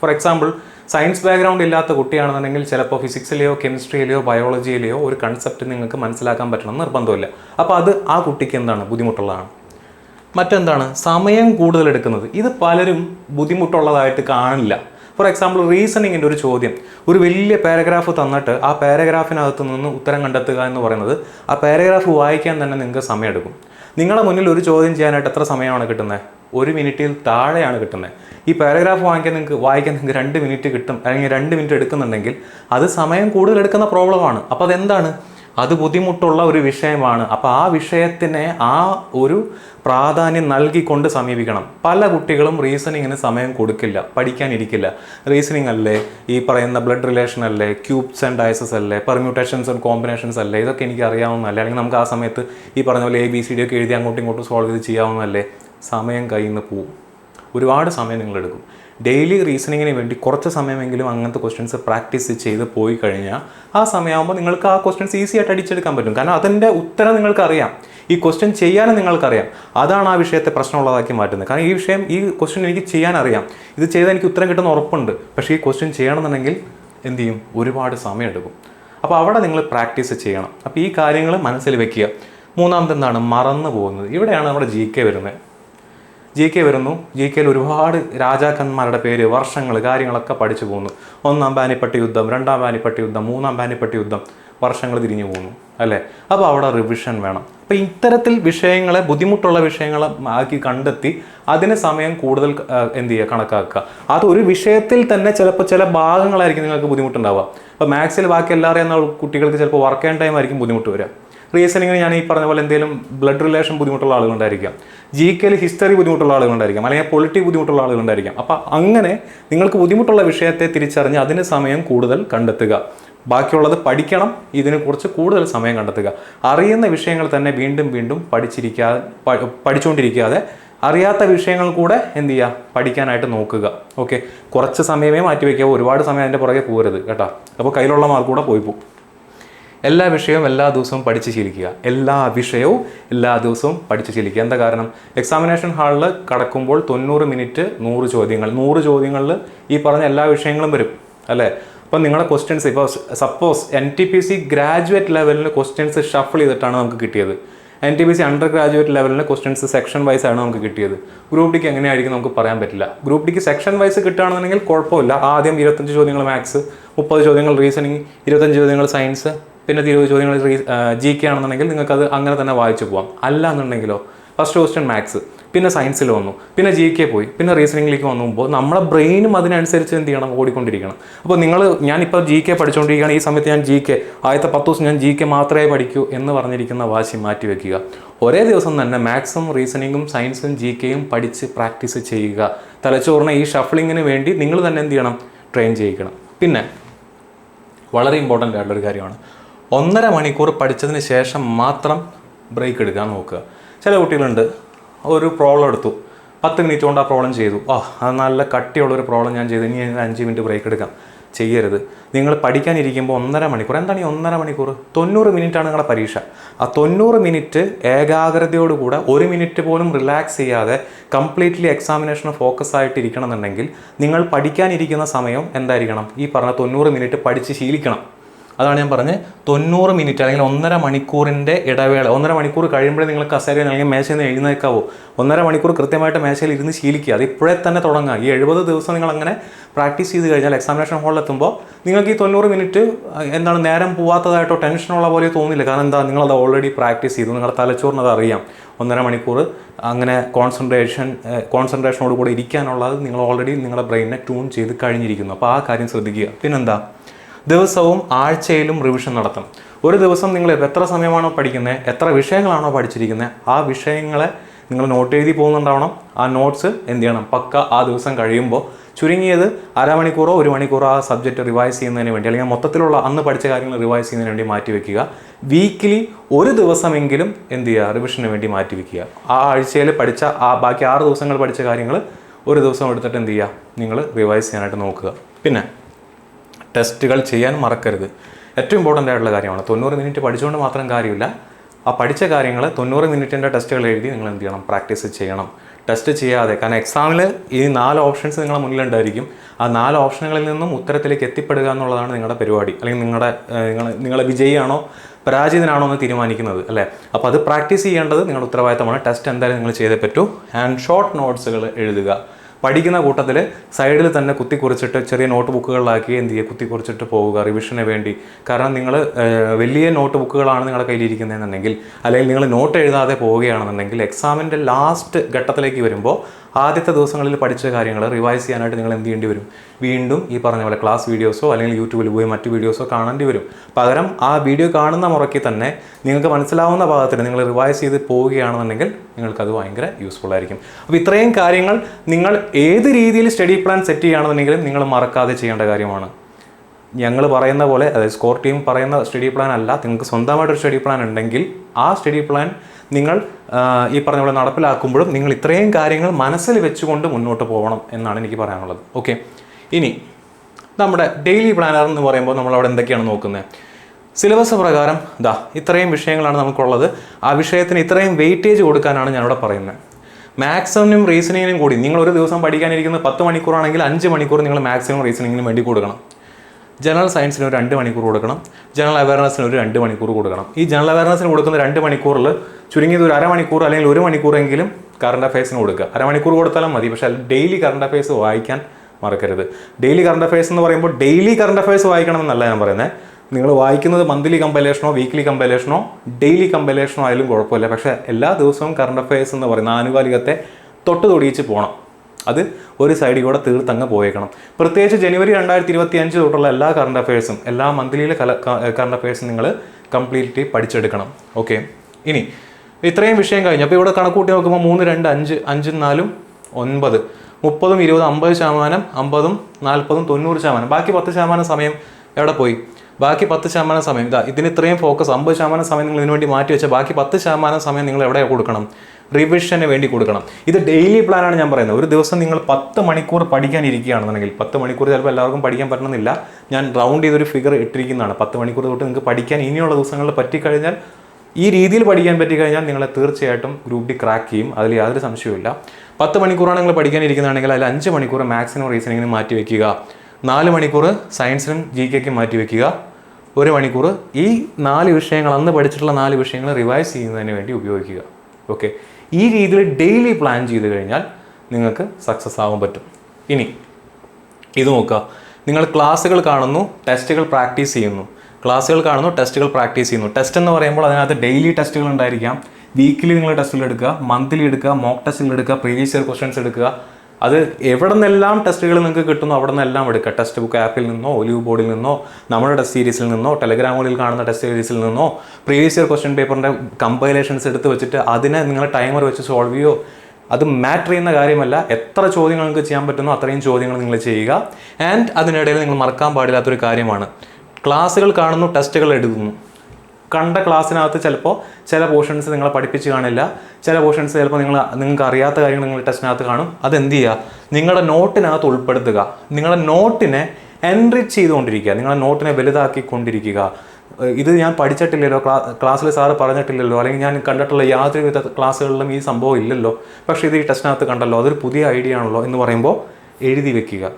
ഫോർ എക്സാമ്പിൾ സയൻസ് ബാക്ക്ഗ്രൗണ്ട് ഇല്ലാത്ത കുട്ടിയാണെന്നുണ്ടെങ്കിൽ ചിലപ്പോൾ ഫിസിക്സിലെയോ കെമിസ്ട്രിയിലെയോ ബയോളജിയിലെയോ ഒരു കൺസെപ്റ്റ് നിങ്ങൾക്ക് മനസ്സിലാക്കാൻ പറ്റണം നിർബന്ധമില്ല. അപ്പോൾ അത് ആ കുട്ടിക്ക് എന്താണ് ബുദ്ധിമുട്ടുള്ളതാണ്. മറ്റെന്താണ്? സമയം കൂടുതൽ എടുക്കുന്നത്. ഇത് പലരും ബുദ്ധിമുട്ടുള്ളതായിട്ട് കാണില്ല. ഫോർ എക്സാമ്പിൾ റീസണിങ്ങിന്റെ ഒരു ചോദ്യം. ഒരു വലിയ പാരഗ്രാഫ് തന്നിട്ട് ആ പാരഗ്രാഫിനകത്ത് നിന്ന് ഉത്തരം കണ്ടെത്തുക എന്ന് പറയുന്നത് ആ പാരഗ്രാഫ് വായിക്കാൻ തന്നെ നിങ്ങൾക്ക് സമയമെടുക്കും. നിങ്ങളുടെ മുന്നിൽ ഒരു ചോദ്യം ചെയ്യാനായിട്ട് എത്ര സമയമാണ് കിട്ടുന്നത് ഒരു മിനിറ്റിൽ താഴെയാണ് കിട്ടുന്നത് ഈ പാരഗ്രാഫ് വാങ്ങിക്കാൻ നിങ്ങൾക്ക് വായിക്കാൻ നിങ്ങൾക്ക് രണ്ട് മിനിറ്റ് കിട്ടും അല്ലെങ്കിൽ രണ്ട് മിനിറ്റ് എടുക്കുന്നുണ്ടെങ്കിൽ അത് സമയം കൂടുതൽ എടുക്കുന്ന പ്രോബ്ലമാണ് അപ്പോൾ അതെന്താണ് അത് ബുദ്ധിമുട്ടുള്ള ഒരു വിഷയമാണ്. അപ്പോൾ ആ വിഷയത്തിനെ ആ ഒരു പ്രാധാന്യം നൽകിക്കൊണ്ട് സമീപിക്കണം. പല കുട്ടികളും റീസണിങ്ങിന് സമയം കൊടുക്കില്ല പഠിക്കാനിരിക്കില്ല. റീസണിങ് അല്ലേ ഈ പറയുന്ന ബ്ലഡ് റിലേഷൻ അല്ലേ ക്യൂബ്സ് ആൻഡ് ഡയസസ് അല്ലേ പെർമ്യൂട്ടേഷൻസ് ആൻഡ് കോമ്പിനേഷൻസ് അല്ലേ ഇതൊക്കെ എനിക്ക് അറിയാവുന്നതല്ലേ? അല്ലെങ്കിൽ നമുക്ക് ആ സമയത്ത് ഈ പറഞ്ഞ പോലെ എ ബി സി ഡി ഒക്കെ എഴുതി അങ്ങോട്ടും ഇങ്ങോട്ടും സോൾവ് ചെയ്ത് ചെയ്യാവുന്നതല്ലേ? സമയം കയ്യിൽ നിന്ന് പോവും. ഒരുപാട് സമയം നിങ്ങൾ എടുക്കും ഡെയിലി റീസണിങ്ങിന് വേണ്ടി കുറച്ച് സമയമെങ്കിലും അങ്ങനത്തെ ക്വസ്റ്റ്യൻസ് പ്രാക്ടീസ് ചെയ്ത് പോയി കഴിഞ്ഞാൽ ആ സമയമാകുമ്പോൾ നിങ്ങൾക്ക് ആ ക്വസ്റ്റ്യൻസ് ഈസി ആയിട്ട് അടിച്ചെടുക്കാൻ പറ്റും. കാരണം അതിന്റെ ഉത്തരം നിങ്ങൾക്കറിയാം. ഈ ക്വസ്റ്റ്യൻ ചെയ്യാനും നിങ്ങൾക്കറിയാം. അതാണ് ആ വിഷയത്തെ പ്രശ്നമുള്ളതാക്കി മാറ്റുന്നത്. കാരണം ഈ വിഷയം ഈ ക്വസ്റ്റ്യൻ എനിക്ക് ചെയ്യാൻ അറിയാം ഇത് ചെയ്താൽ എനിക്ക് ഉത്തരം കിട്ടുന്ന ഉറപ്പുണ്ട്. പക്ഷേ ഈ ക്വസ്റ്റ്യൻ ചെയ്യണമെന്നുണ്ടെങ്കിൽ എന്ത് ചെയ്യും? ഒരുപാട് സമയം എടുക്കും അപ്പോൾ അവിടെ നിങ്ങൾ പ്രാക്ടീസ് ചെയ്യണം. അപ്പോൾ ഈ കാര്യങ്ങൾ മനസ്സിൽ വെക്കുക. മൂന്നാമത് എന്താണ് മറന്നു പോകുന്നത് ഇവിടെയാണ് നമ്മുടെ ജി കെ വരുന്നത്. ജി കെ വരുന്നു. ജി കെയിൽ ഒരുപാട് രാജാക്കന്മാരുടെ പേര് വർഷങ്ങൾ കാര്യങ്ങളൊക്കെ പഠിച്ചു പോകുന്നു. ഒന്നാം പാനിപ്പട്ടി യുദ്ധം രണ്ടാം പാനിപ്പട്ടി യുദ്ധം മൂന്നാം പാനിപ്പട്ടി യുദ്ധം വർഷങ്ങൾ തിരിഞ്ഞു പോകുന്നു അല്ലേ? അപ്പോൾ അവിടെ റിവിഷൻ വേണം. അപ്പോൾ ഇത്തരത്തിൽ വിഷയങ്ങളെ ബുദ്ധിമുട്ടുള്ള വിഷയങ്ങളെ ആക്കി കണ്ടെത്തി അതിന് സമയം കൂടുതൽ എന്ത് ചെയ്യുക കണക്കാക്കുക. അത് ഒരു വിഷയത്തിൽ തന്നെ ചിലപ്പോൾ ചില ഭാഗങ്ങളായിരിക്കും നിങ്ങൾക്ക് ബുദ്ധിമുട്ടുണ്ടാവുക. അപ്പോൾ മാത്സിൽ ബാക്കി എല്ലാ അറിയുന്ന കുട്ടികൾക്ക് ചിലപ്പോൾ വർക്ക് ആൻഡ് ടൈം ആയിരിക്കും ബുദ്ധിമുട്ട് വരിക. റീസണിങ്ങിന് ഞാൻ ഈ പറഞ്ഞ പോലെ എന്തെങ്കിലും ബ്ലഡ് റിലേഷൻ ബുദ്ധിമുട്ടുള്ള ആളുകളുണ്ടായിരിക്കാം. ജി കെയിൽ ഹിസ്റ്ററി ബുദ്ധിമുട്ടുള്ള ആളുകളുണ്ടായിരിക്കാം അല്ലെങ്കിൽ പൊളിറ്റി ബുദ്ധിമുട്ടുള്ള ആളുകളുണ്ടായിരിക്കാം അപ്പോൾ അങ്ങനെ നിങ്ങൾക്ക് ബുദ്ധിമുട്ടുള്ള വിഷയത്തെ തിരിച്ചറിഞ്ഞ് അതിന് സമയം കൂടുതൽ കണ്ടെത്തുക. ബാക്കിയുള്ളത് പഠിക്കണം. ഇതിനെക്കുറിച്ച് കൂടുതൽ സമയം കണ്ടെത്തുക. അറിയുന്ന വിഷയങ്ങൾ തന്നെ വീണ്ടും വീണ്ടും പഠിച്ചിരിക്കാതെ പഠിച്ചുകൊണ്ടിരിക്കാതെ അറിയാത്ത വിഷയങ്ങൾ കൂടെ എന്ത് ചെയ്യുക? പഠിക്കാനായിട്ട് നോക്കുക. ഓക്കെ കുറച്ച് സമയമേ മാറ്റി ഒരുപാട് സമയം അതിന്റെ പുറകെ പോകരുത് കേട്ടോ. അപ്പോൾ കയ്യിലുള്ള മാർക്ക് കൂടെ പോയി പോകും. എല്ലാ വിഷയവും എല്ലാ ദിവസവും പഠിച്ച് ശീലിക്കുക. എല്ലാ വിഷയവും എല്ലാ ദിവസവും പഠിച്ച് ശീലിക്കുക. എന്താ കാരണം? എക്സാമിനേഷൻ ഹാളിൽ കടക്കുമ്പോൾ തൊണ്ണൂറ് മിനിറ്റ് നൂറ് ചോദ്യങ്ങൾ. നൂറ് ചോദ്യങ്ങളിൽ ഈ പറഞ്ഞ എല്ലാ വിഷയങ്ങളും വരും. അല്ലേ? അപ്പം നിങ്ങളുടെ ക്വസ്റ്റ്യൻസ് ഇപ്പോൾ suppose N T P C graduate ലെവലിന് questions shuffle ചെയ്തിട്ടാണ് നമുക്ക് കിട്ടിയത്. N T P C undergraduate ലെവലിന് questions section wise ആണ് നമുക്ക് കിട്ടിയത്. ഗ്രൂപ്പ് ഡിക്ക് എങ്ങനെയായിരിക്കും നമുക്ക് പറയാൻ പറ്റില്ല. ഗ്രൂപ്പ് ഡിക്ക് സെക്ഷൻ വൈസ് കിട്ടുകയാണെന്നുണ്ടെങ്കിൽ കുഴപ്പമില്ല. ആദ്യം ഇരുപത്തഞ്ച് ചോദ്യങ്ങൾ മാത്സ് മുപ്പത് ചോദ്യങ്ങൾ റീസണിങ് ഇരുപത്തഞ്ച് ചോദ്യങ്ങൾ സയൻസ് പിന്നെ ഇരുപത് ചോദ്യങ്ങൾ ജി കെ ആണെന്നുണ്ടെങ്കിൽ നിങ്ങൾക്ക് അത് അങ്ങനെ തന്നെ വായിച്ചു പോകാം അല്ല എന്നുണ്ടെങ്കിലോ ഫസ്റ്റ് ക്വസ്റ്റ്യൻ മാത്സ് പിന്നെ സയൻസിൽ വന്നു പിന്നെ ജി കെ പോയി പിന്നെ റീസണിങ്ങിലേക്ക് വന്നുമ്പോൾ നമ്മുടെ ബ്രെയിനും അതിനനുസരിച്ച് എന്ത് ചെയ്യണം? ഓടിക്കൊണ്ടിരിക്കണം. അപ്പോൾ നിങ്ങൾ ഞാനിപ്പോൾ ജി കെ പഠിച്ചുകൊണ്ടിരിക്കുകയാണ് ഈ സമയത്ത് ഞാൻ ജി കെ ആദ്യത്തെ പത്ത് ദിവസം ഞാൻ ജി കെ മാത്രമേ പഠിക്കൂ എന്ന് പറഞ്ഞിരിക്കുന്ന വാശി മാറ്റി വയ്ക്കുക ഒരേ ദിവസം തന്നെ മാത്സും റീസണിങ്ങും സയൻസും ജി കെയും പഠിച്ച് പ്രാക്ടീസ് ചെയ്യുക. തലച്ചോറിനെ ഈ ഷഫ്ലിങ്ങിന് വേണ്ടി നിങ്ങൾ തന്നെ എന്ത് ചെയ്യണം? ട്രെയിൻ ചെയ്യിക്കണം. പിന്നെ വളരെ ഇമ്പോർട്ടന്റ് ആയിട്ടുള്ളൊരു കാര്യമാണ് ഒന്നര മണിക്കൂർ പഠിച്ചതിന് ശേഷം മാത്രം ബ്രേക്ക് എടുക്കാൻ നോക്കുക. ചില കുട്ടികളുണ്ട് ഒരു പ്രോബ്ലം എടുത്തു. പത്ത് മിനിറ്റ് കൊണ്ട് ആ പ്രോബ്ലം ചെയ്തു. ആ അത് നല്ല കട്ടിയുള്ള ഒരു പ്രോബ്ലം ഞാൻ ചെയ്തു. ഇനി ഞാൻ അഞ്ച് മിനിറ്റ് ബ്രേക്ക് എടുക്കാം. ചെയ്യരുത്. നിങ്ങൾ പഠിക്കാനിരിക്കുമ്പോൾ ഒന്നര മണിക്കൂർ. എന്താണ് ഈ ഒന്നര മണിക്കൂർ? തൊണ്ണൂറ് ആണ് നിങ്ങളുടെ പരീക്ഷ. ആ തൊണ്ണൂറ് മിനിറ്റ് ഏകാഗ്രതയോടുകൂടെ ഒരു മിനിറ്റ് പോലും റിലാക്സ് ചെയ്യാതെ കംപ്ലീറ്റ്ലി എക്സാമിനേഷന് ഫോക്കസ് ആയിട്ടിരിക്കണം എന്നുണ്ടെങ്കിൽ നിങ്ങൾ പഠിക്കാനിരിക്കുന്ന സമയം എന്തായിരിക്കണം? ഈ പറഞ്ഞ തൊണ്ണൂറ് മിനിറ്റ് പഠിച്ച് ശീലിക്കണം. അതാണ് ഞാൻ പറഞ്ഞത്. തൊണ്ണൂറ് മിനിറ്റ് അല്ലെങ്കിൽ ഒന്നര മണിക്കൂറിന്റെ ഇടവേള ഒന്നര മണിക്കൂർ കഴിയുമ്പോഴേ നിങ്ങൾ കസേരയിൽ അല്ലെങ്കിൽ മേശയിൽ നിന്ന് എഴുന്നേക്കാവോ. ഒന്നര മണിക്കൂർ കൃത്യമായിട്ട് മേശയിൽ ഇരുന്ന് ശീലിക്കുക. അത് ഇപ്പോഴേ തന്നെ തുടങ്ങുക. ഈ എഴുപത് ദിവസം നിങ്ങൾ അങ്ങനെ പ്രാക്ടീസ് ചെയ്ത് കഴിഞ്ഞാൽ എക്സാമിനേഷൻ ഹോളിലെത്തുമ്പോൾ നിങ്ങൾക്ക് ഈ തൊണ്ണൂറ് മിനിറ്റ് എന്താണ് നേരം പോവാത്തതായിട്ടോ ടെൻഷനുള്ള പോലെ തോന്നില്ല. കാരണം എന്താ? നിങ്ങളത് ഓൾറെഡി പ്രാക്ടീസ് ചെയ്തു. നിങ്ങളുടെ തലച്ചോറിന് അറിയാം. ഒന്നര മണിക്കൂർ അങ്ങനെ കോൺസെൻട്രേഷൻ കോൺസെൻട്രേഷനോട് കൂടെ ഇരിക്കാനുള്ളത് നിങ്ങൾ ഓൾറെഡി നിങ്ങളുടെ ബ്രെയിനെ ട്യൂൺ ചെയ്ത് കഴിഞ്ഞിരിക്കുന്നു. അപ്പോൾ ആ കാര്യം ശ്രദ്ധിക്കുക. പിന്നെന്താ? ദിവസവും ആഴ്ചയിലും റിവിഷൻ നടത്തണം ഒരു ദിവസം നിങ്ങൾ എത്ര സമയമാണോ പഠിക്കുന്നത് എത്ര വിഷയങ്ങളാണോ പഠിച്ചിരിക്കുന്നത് ആ വിഷയങ്ങളെ നിങ്ങൾ നോട്ട് എഴുതി പോകുന്നുണ്ടാവണം. ആ നോട്ട്സ് എന്ത് ചെയ്യണം? പക്ക ആ ദിവസം കഴിയുമ്പോൾ ചുരുങ്ങിയത് അരമണിക്കൂറോ ഒരു മണിക്കൂറോ ആ സബ്ജക്റ്റ് റിവൈസ് ചെയ്യുന്നതിന് വേണ്ടി അല്ലെങ്കിൽ മൊത്തത്തിലുള്ള അന്ന് പഠിച്ച കാര്യങ്ങൾ റിവൈസ് ചെയ്യുന്നതിന് വേണ്ടി മാറ്റി വെക്കുക. വീക്കിലി ഒരു ദിവസമെങ്കിലും എന്ത് ചെയ്യുക? റിവിഷന് വേണ്ടി മാറ്റി വെക്കുക. ആ ആഴ്ചയിൽ പഠിച്ച ആ ബാക്കി ആറ് ദിവസങ്ങൾ പഠിച്ച കാര്യങ്ങൾ ഒരു ദിവസം എടുത്തിട്ട് എന്ത് ചെയ്യുക? നിങ്ങൾ റിവൈസ് ചെയ്യാനായിട്ട് നോക്കുക. പിന്നെ ടെസ്റ്റുകൾ ചെയ്യാൻ മറക്കരുത്. ഏറ്റവും ഇമ്പോർട്ടന്റ് ആയിട്ടുള്ള കാര്യമാണ്. തൊണ്ണൂറ് മിനിറ്റ് പഠിച്ചുകൊണ്ട് മാത്രം കാര്യമില്ല. ആ പഠിച്ച കാര്യങ്ങൾ തൊണ്ണൂറ് മിനിറ്റിന്റെ ടെസ്റ്റുകൾ എഴുതി നിങ്ങൾ എന്ത് ചെയ്യണം? പ്രാക്ടീസ് ചെയ്യണം. ടെസ്റ്റ് ചെയ്യാതെ. കാരണം എക്സാമിൽ ഈ നാല് ഓപ്ഷൻസ് നിങ്ങളുടെ മുന്നിലുണ്ടായിരിക്കും. ആ നാല് ഓപ്ഷനുകളിൽ നിന്നും ഉത്തരത്തിലേക്ക് എത്തിപ്പെടുക എന്നുള്ളതാണ് നിങ്ങളുടെ പരിപാടി. അല്ലെങ്കിൽ നിങ്ങളുടെ നിങ്ങൾ നിങ്ങളെ വിജയിയാണോ പരാജിതനാണോ എന്ന് തീരുമാനിക്കുന്നത്. അല്ലേ? അപ്പോൾ അത് പ്രാക്ടീസ് ചെയ്യേണ്ടത് നിങ്ങളുടെ ഉത്തരവാദിത്തമാണ്. ടെസ്റ്റ് എന്തായാലും നിങ്ങൾ ചെയ്തേ പറ്റൂ. ആൻഡ് ഷോർട്ട് നോട്ട്സുകൾ എഴുതുക. പഠിക്കുന്ന കൂട്ടത്തിൽ സൈഡിൽ തന്നെ കുത്തി കുറിച്ചിട്ട് ചെറിയ നോട്ട് ബുക്കുകളിലാക്കി എന്ത് ചെയ്യുക? കുത്തി കുറിച്ചിട്ട് പോവുക റിവിഷന് വേണ്ടി. കാരണം നിങ്ങൾ വലിയ നോട്ട് ബുക്കുകളാണ് നിങ്ങളുടെ കയ്യിലിരിക്കുന്നതെന്നുണ്ടെങ്കിൽ അല്ലെങ്കിൽ നിങ്ങൾ നോട്ട് എഴുതാതെ പോവുകയാണെന്നുണ്ടെങ്കിൽ എക്സാമിന്റെ ലാസ്റ്റ് ഘട്ടത്തിലേക്ക് വരുമ്പോൾ ആദ്യത്തെ ദിവസങ്ങളിൽ പഠിച്ച കാര്യങ്ങൾ റിവൈസ് ചെയ്യാനായിട്ട് നിങ്ങൾ എന്ത് ചെയ്യേണ്ടി വരും? വീണ്ടും ഈ പറഞ്ഞ പോലെ ക്ലാസ് വീഡിയോസോ അല്ലെങ്കിൽ യൂട്യൂബിൽ പോയി മറ്റ് വീഡിയോസോ കാണേണ്ടി വരും. പകരം ആ വീഡിയോ കാണുന്ന മുറയ്ക്ക് തന്നെ നിങ്ങൾക്ക് മനസ്സിലാവുന്ന ഭാഗത്തിന് നിങ്ങൾ റിവൈസ് ചെയ്ത് പോവുകയാണെന്നുണ്ടെങ്കിൽ നിങ്ങൾക്കത് ഭയങ്കര യൂസ്ഫുൾ ആയിരിക്കും. അപ്പോൾ ഇത്രയും കാര്യങ്ങൾ നിങ്ങൾ ഏത് രീതിയിൽ സ്റ്റഡി പ്ലാൻ സെറ്റ് ചെയ്യുകയാണെന്നുണ്ടെങ്കിലും നിങ്ങൾ മറക്കാതെ ചെയ്യേണ്ട കാര്യമാണ്. ഞങ്ങൾ പറയുന്ന പോലെ അതായത് സ്കോർ ടീം പറയുന്ന സ്റ്റഡി പ്ലാൻ അല്ല നിങ്ങൾക്ക് സ്വന്തമായിട്ടൊരു സ്റ്റഡി പ്ലാൻ ഉണ്ടെങ്കിൽ ആ സ്റ്റഡി പ്ലാൻ നിങ്ങൾ ഈ പറഞ്ഞ പോലെ നടപ്പിലാക്കുമ്പോഴും നിങ്ങൾ ഇത്രയും കാര്യങ്ങൾ മനസ്സിൽ വെച്ചുകൊണ്ട് മുന്നോട്ട് പോകണം എന്നാണ് എനിക്ക് പറയാനുള്ളത്. ഓക്കെ ഇനി നമ്മുടെ ഡെയിലി പ്ലാനർ എന്ന് പറയുമ്പോൾ നമ്മൾ അവിടെ എന്തൊക്കെയാണ് നോക്കുന്നത്? സിലബസ് പ്രകാരം ദാ ഇത്രയും വിഷയങ്ങളാണ് നമുക്കുള്ളത്. ആ വിഷയത്തിന് ഇത്രയും വെയിറ്റേജ് കൊടുക്കാനാണ് ഞാനിവിടെ പറയുന്നത്. മാക്സിമം റീസണിങ്ങിനും കൂടി നിങ്ങൾ ഒരു ദിവസം പഠിക്കാനിരിക്കുന്നത് പത്ത് മണിക്കൂറാണെങ്കിൽ അഞ്ച് മണിക്കൂർ നിങ്ങൾ മാക്സിമം റീസണിങ്ങിനും വേണ്ടി കൊടുക്കണം. ജനറൽ സയൻസിന് ഒരു രണ്ട് മണിക്കൂർ കൊടുക്കണം. ജനറൽ അവയർനെസ്സിന് ഒരു രണ്ട് മണിക്കൂർ കൊടുക്കണം. ഈ ജനറൽ അവയർനെസ്സിന് കൊടുക്കുന്ന രണ്ട് മണിക്കൂറിൽ ചുരുങ്ങിയത് ഒരു അരമണിക്കൂർ അല്ലെങ്കിൽ ഒരു മണിക്കൂറെങ്കിലും കറണ്ട് അഫയേഴ്സിന് കൊടുക്കുക. അരമണിക്കൂർ കൊടുത്താലും മതി. പക്ഷേ ഡെയിലി കറണ്ട് അഫയേഴ്സ് വായിക്കാൻ മറക്കരുത്. ഡെയിലി കറണ്ട് അഫയേഴ്സ് എന്ന് പറയുമ്പോൾ ഡെയിലി കറണ്ട് അഫയേഴ്സ് വായിക്കണം എന്നല്ല ഞാൻ പറയുന്നത് നിങ്ങൾ വായിക്കുന്നത് മന്ത്ലി കമ്പലേഷനോ വീക്ക്ലി കമ്പലേഷനോ ഡെയിലി കമ്പലേഷനോ ആയാലും കുഴപ്പമില്ല. പക്ഷേ എല്ലാ ദിവസവും കറണ്ട് അഫയേഴ്സ് എന്ന് പറയുന്ന ആനുകാലികത്തെ തൊട്ട് തൊടിയിച്ച് പോകണം അത് ഒരു സൈഡിൽ കൂടെ തീർത്തങ്ങ് പോയേക്കണം. പ്രത്യേകിച്ച് ജനുവരി രണ്ടായിരത്തി ഇരുപത്തി അഞ്ച് തൊട്ടുള്ള എല്ലാ കറണ്ട് അഫയേഴ്സും എല്ലാ മന്ത്ലിയിലെ കല കറണ്ട് അഫയേഴ്സും നിങ്ങൾ കംപ്ലീറ്റ്ലി പഠിച്ചെടുക്കണം. ഓക്കെ ഇനി ഇത്രയും വിഷയം കഴിഞ്ഞു അപ്പോൾ ഇവിടെ കണക്കൂട്ടി നോക്കുമ്പോൾ മൂന്ന് രണ്ട് അഞ്ച് അഞ്ചും നാലും ഒൻപത്. മുപ്പതും ഇരുപതും അമ്പത് ശതമാനം അമ്പതും നാൽപ്പതും തൊണ്ണൂറ് ശതമാനം. ബാക്കി പത്ത് ശതമാനം സമയം എവിടെ പോയി? ബാക്കി പത്ത് ശതമാനം സമയം ഇതാ ഇതിന് ഇത്രയും ഫോക്കസ് അമ്പത് ശതമാനം സമയം നിങ്ങൾ ഇതിനുവേണ്ടി മാറ്റി വെച്ചാൽ ബാക്കി പത്ത് ശതമാനം സമയം നിങ്ങൾ എവിടെ കൊടുക്കണം? റിവിഷന് വേണ്ടി കൊടുക്കണം. ഇത് ഡെയിലി പ്ലാനാണ് ഞാൻ പറയുന്നത്. ഒരു ദിവസം നിങ്ങൾ പത്ത് മണിക്കൂർ പഠിക്കാൻ ഇരിക്കുകയാണെന്നുണ്ടെങ്കിൽ പത്ത് മണിക്കൂർ ചിലപ്പോൾ എല്ലാവർക്കും പഠിക്കാൻ പറ്റണമെന്നില്ല. ഞാൻ റൗണ്ട് ചെയ്തൊരു ഫിഗർ ഇട്ടിരിക്കുന്നതാണ്. പത്ത് മണിക്കൂർ തൊട്ട് നിങ്ങൾക്ക് പഠിക്കാൻ ഇനിയുള്ള ദിവസങ്ങളിൽ പറ്റിക്കഴിഞ്ഞാൽ ഈ രീതിയിൽ പഠിക്കാൻ പറ്റിക്കഴിഞ്ഞാൽ നിങ്ങളെ തീർച്ചയായിട്ടും ഗ്രൂപ്പ് ഡി ക്രാക്ക് ചെയ്യും. അതിൽ യാതൊരു സംശയവുമില്ല. പത്ത് മണിക്കൂറാണ് നിങ്ങൾ പഠിക്കാൻ ഇരിക്കുന്നതാണെങ്കിൽ അതിൽ അഞ്ച് മണിക്കൂർ മാത്സിനും റീസണിങ്ങിനും മാറ്റി വയ്ക്കുക നാല് മണിക്കൂർ സയൻസിനും ജി കെക്കും മാറ്റി വയ്ക്കുക ഒരു മണിക്കൂർ ഈ നാല് വിഷയങ്ങൾ അന്ന് പഠിച്ചിട്ടുള്ള നാല് വിഷയങ്ങൾ റിവൈസ് ചെയ്യുന്നതിന് വേണ്ടി ഉപയോഗിക്കുക. ഓക്കെ ഈ രീതിയിൽ ഡെയിലി പ്ലാൻ ചെയ്ത് കഴിഞ്ഞാൽ നിങ്ങൾക്ക് സക്സസ് ആവാൻ പറ്റും. ഇനി ഇത് നോക്കുക. നിങ്ങൾ ക്ലാസ്സുകൾ കാണുന്നു ടെസ്റ്റുകൾ പ്രാക്ടീസ് ചെയ്യുന്നു. ക്ലാസ്സുകൾ കാണുന്നു ടെസ്റ്റുകൾ പ്രാക്ടീസ് ചെയ്യുന്നു. ടെസ്റ്റ് എന്ന് പറയുമ്പോൾ അതിനകത്ത് ഡെയിലി ടെസ്റ്റുകൾ ഉണ്ടായിരിക്കാം. വീക്കിലി നിങ്ങൾ ടെസ്റ്റുകൾ എടുക്കുക മന്ത്ലി എടുക്കുക മോക്ക് ടെസ്റ്റുകൾ എടുക്കുക പ്രീവിയസ് ഇയർ ക്വസ്റ്റൻസ് എടുക്കുക. അത് എവിടെ നിന്നെല്ലാം ടെസ്റ്റുകൾ നിങ്ങൾക്ക് കിട്ടുന്നു അവിടെ നിന്നെല്ലാം എടുക്കുക ടെസ്റ്റ് ബുക്ക് ആപ്പിൽ നിന്നോ ഒലിവ് ബോർഡിൽ നിന്നോ നമ്മുടെ ടെസ്റ്റ് സീരീസിൽ നിന്നോ ടെലഗ്രാമുകളിൽ കാണുന്ന ടെസ്റ്റ് സീരീസിൽ നിന്നോ പ്രീവിയസ് ഇയർ ക്വസ്റ്റ്യൻ പേപ്പറിന്റെ കമ്പൈലേഷൻസ് എടുത്ത് വെച്ചിട്ട് അതിനെ നിങ്ങൾ ടൈമർ വെച്ച് സോൾവ് ചെയ്യോ? അത് മാറ്റർ ചെയ്യുന്ന കാര്യമല്ല. എത്ര ചോദ്യങ്ങൾ നിങ്ങൾക്ക് ചെയ്യാൻ പറ്റുന്നോ അത്രയും ചോദ്യങ്ങൾ നിങ്ങൾ ചെയ്യുക. ആൻഡ് അതിനിടയിൽ നിങ്ങൾ മറക്കാൻ പാടില്ലാത്തൊരു കാര്യമാണ്. ക്ലാസ്സുകൾ കാണുന്നു ടെസ്റ്റുകൾ എഴുതുന്നു കണ്ട ക്ലാസ്സിനകത്ത് ചിലപ്പോൾ ചില പോർഷൻസ് നിങ്ങളെ പഠിപ്പിച്ച് കാണില്ല. ചില പോർഷൻസ് ചിലപ്പോൾ നിങ്ങൾ നിങ്ങൾക്ക് അറിയാത്ത കാര്യങ്ങൾ നിങ്ങൾ ടെസ്റ്റിനകത്ത് കാണും. അത് എന്ത് ചെയ്യുക നിങ്ങളുടെ നോട്ടിനകത്ത് ഉൾപ്പെടുത്തുക. നിങ്ങളുടെ നോട്ടിനെ എൻറിച്ച് ചെയ്തുകൊണ്ടിരിക്കുക. നിങ്ങളുടെ നോട്ടിനെ വലുതാക്കി കൊണ്ടിരിക്കുക ഇത് ഞാൻ പഠിച്ചിട്ടില്ലല്ലോ ക്ലാ ക്ലാസ്സിൽ സാറ് പറഞ്ഞിട്ടില്ലല്ലോ അല്ലെങ്കിൽ ഞാൻ കണ്ടിട്ടുള്ള യാതൊരുവിധ ക്ലാസ്സുകളിലും ഈ സംഭവം ഇല്ലല്ലോ. പക്ഷേ ഇത് ഈ ടെസ്റ്റിനകത്ത് കണ്ടല്ലോ. അതൊരു പുതിയ ഐഡിയ ആണല്ലോ എന്ന് പറയുമ്പോൾ എഴുതി വെക്കുക.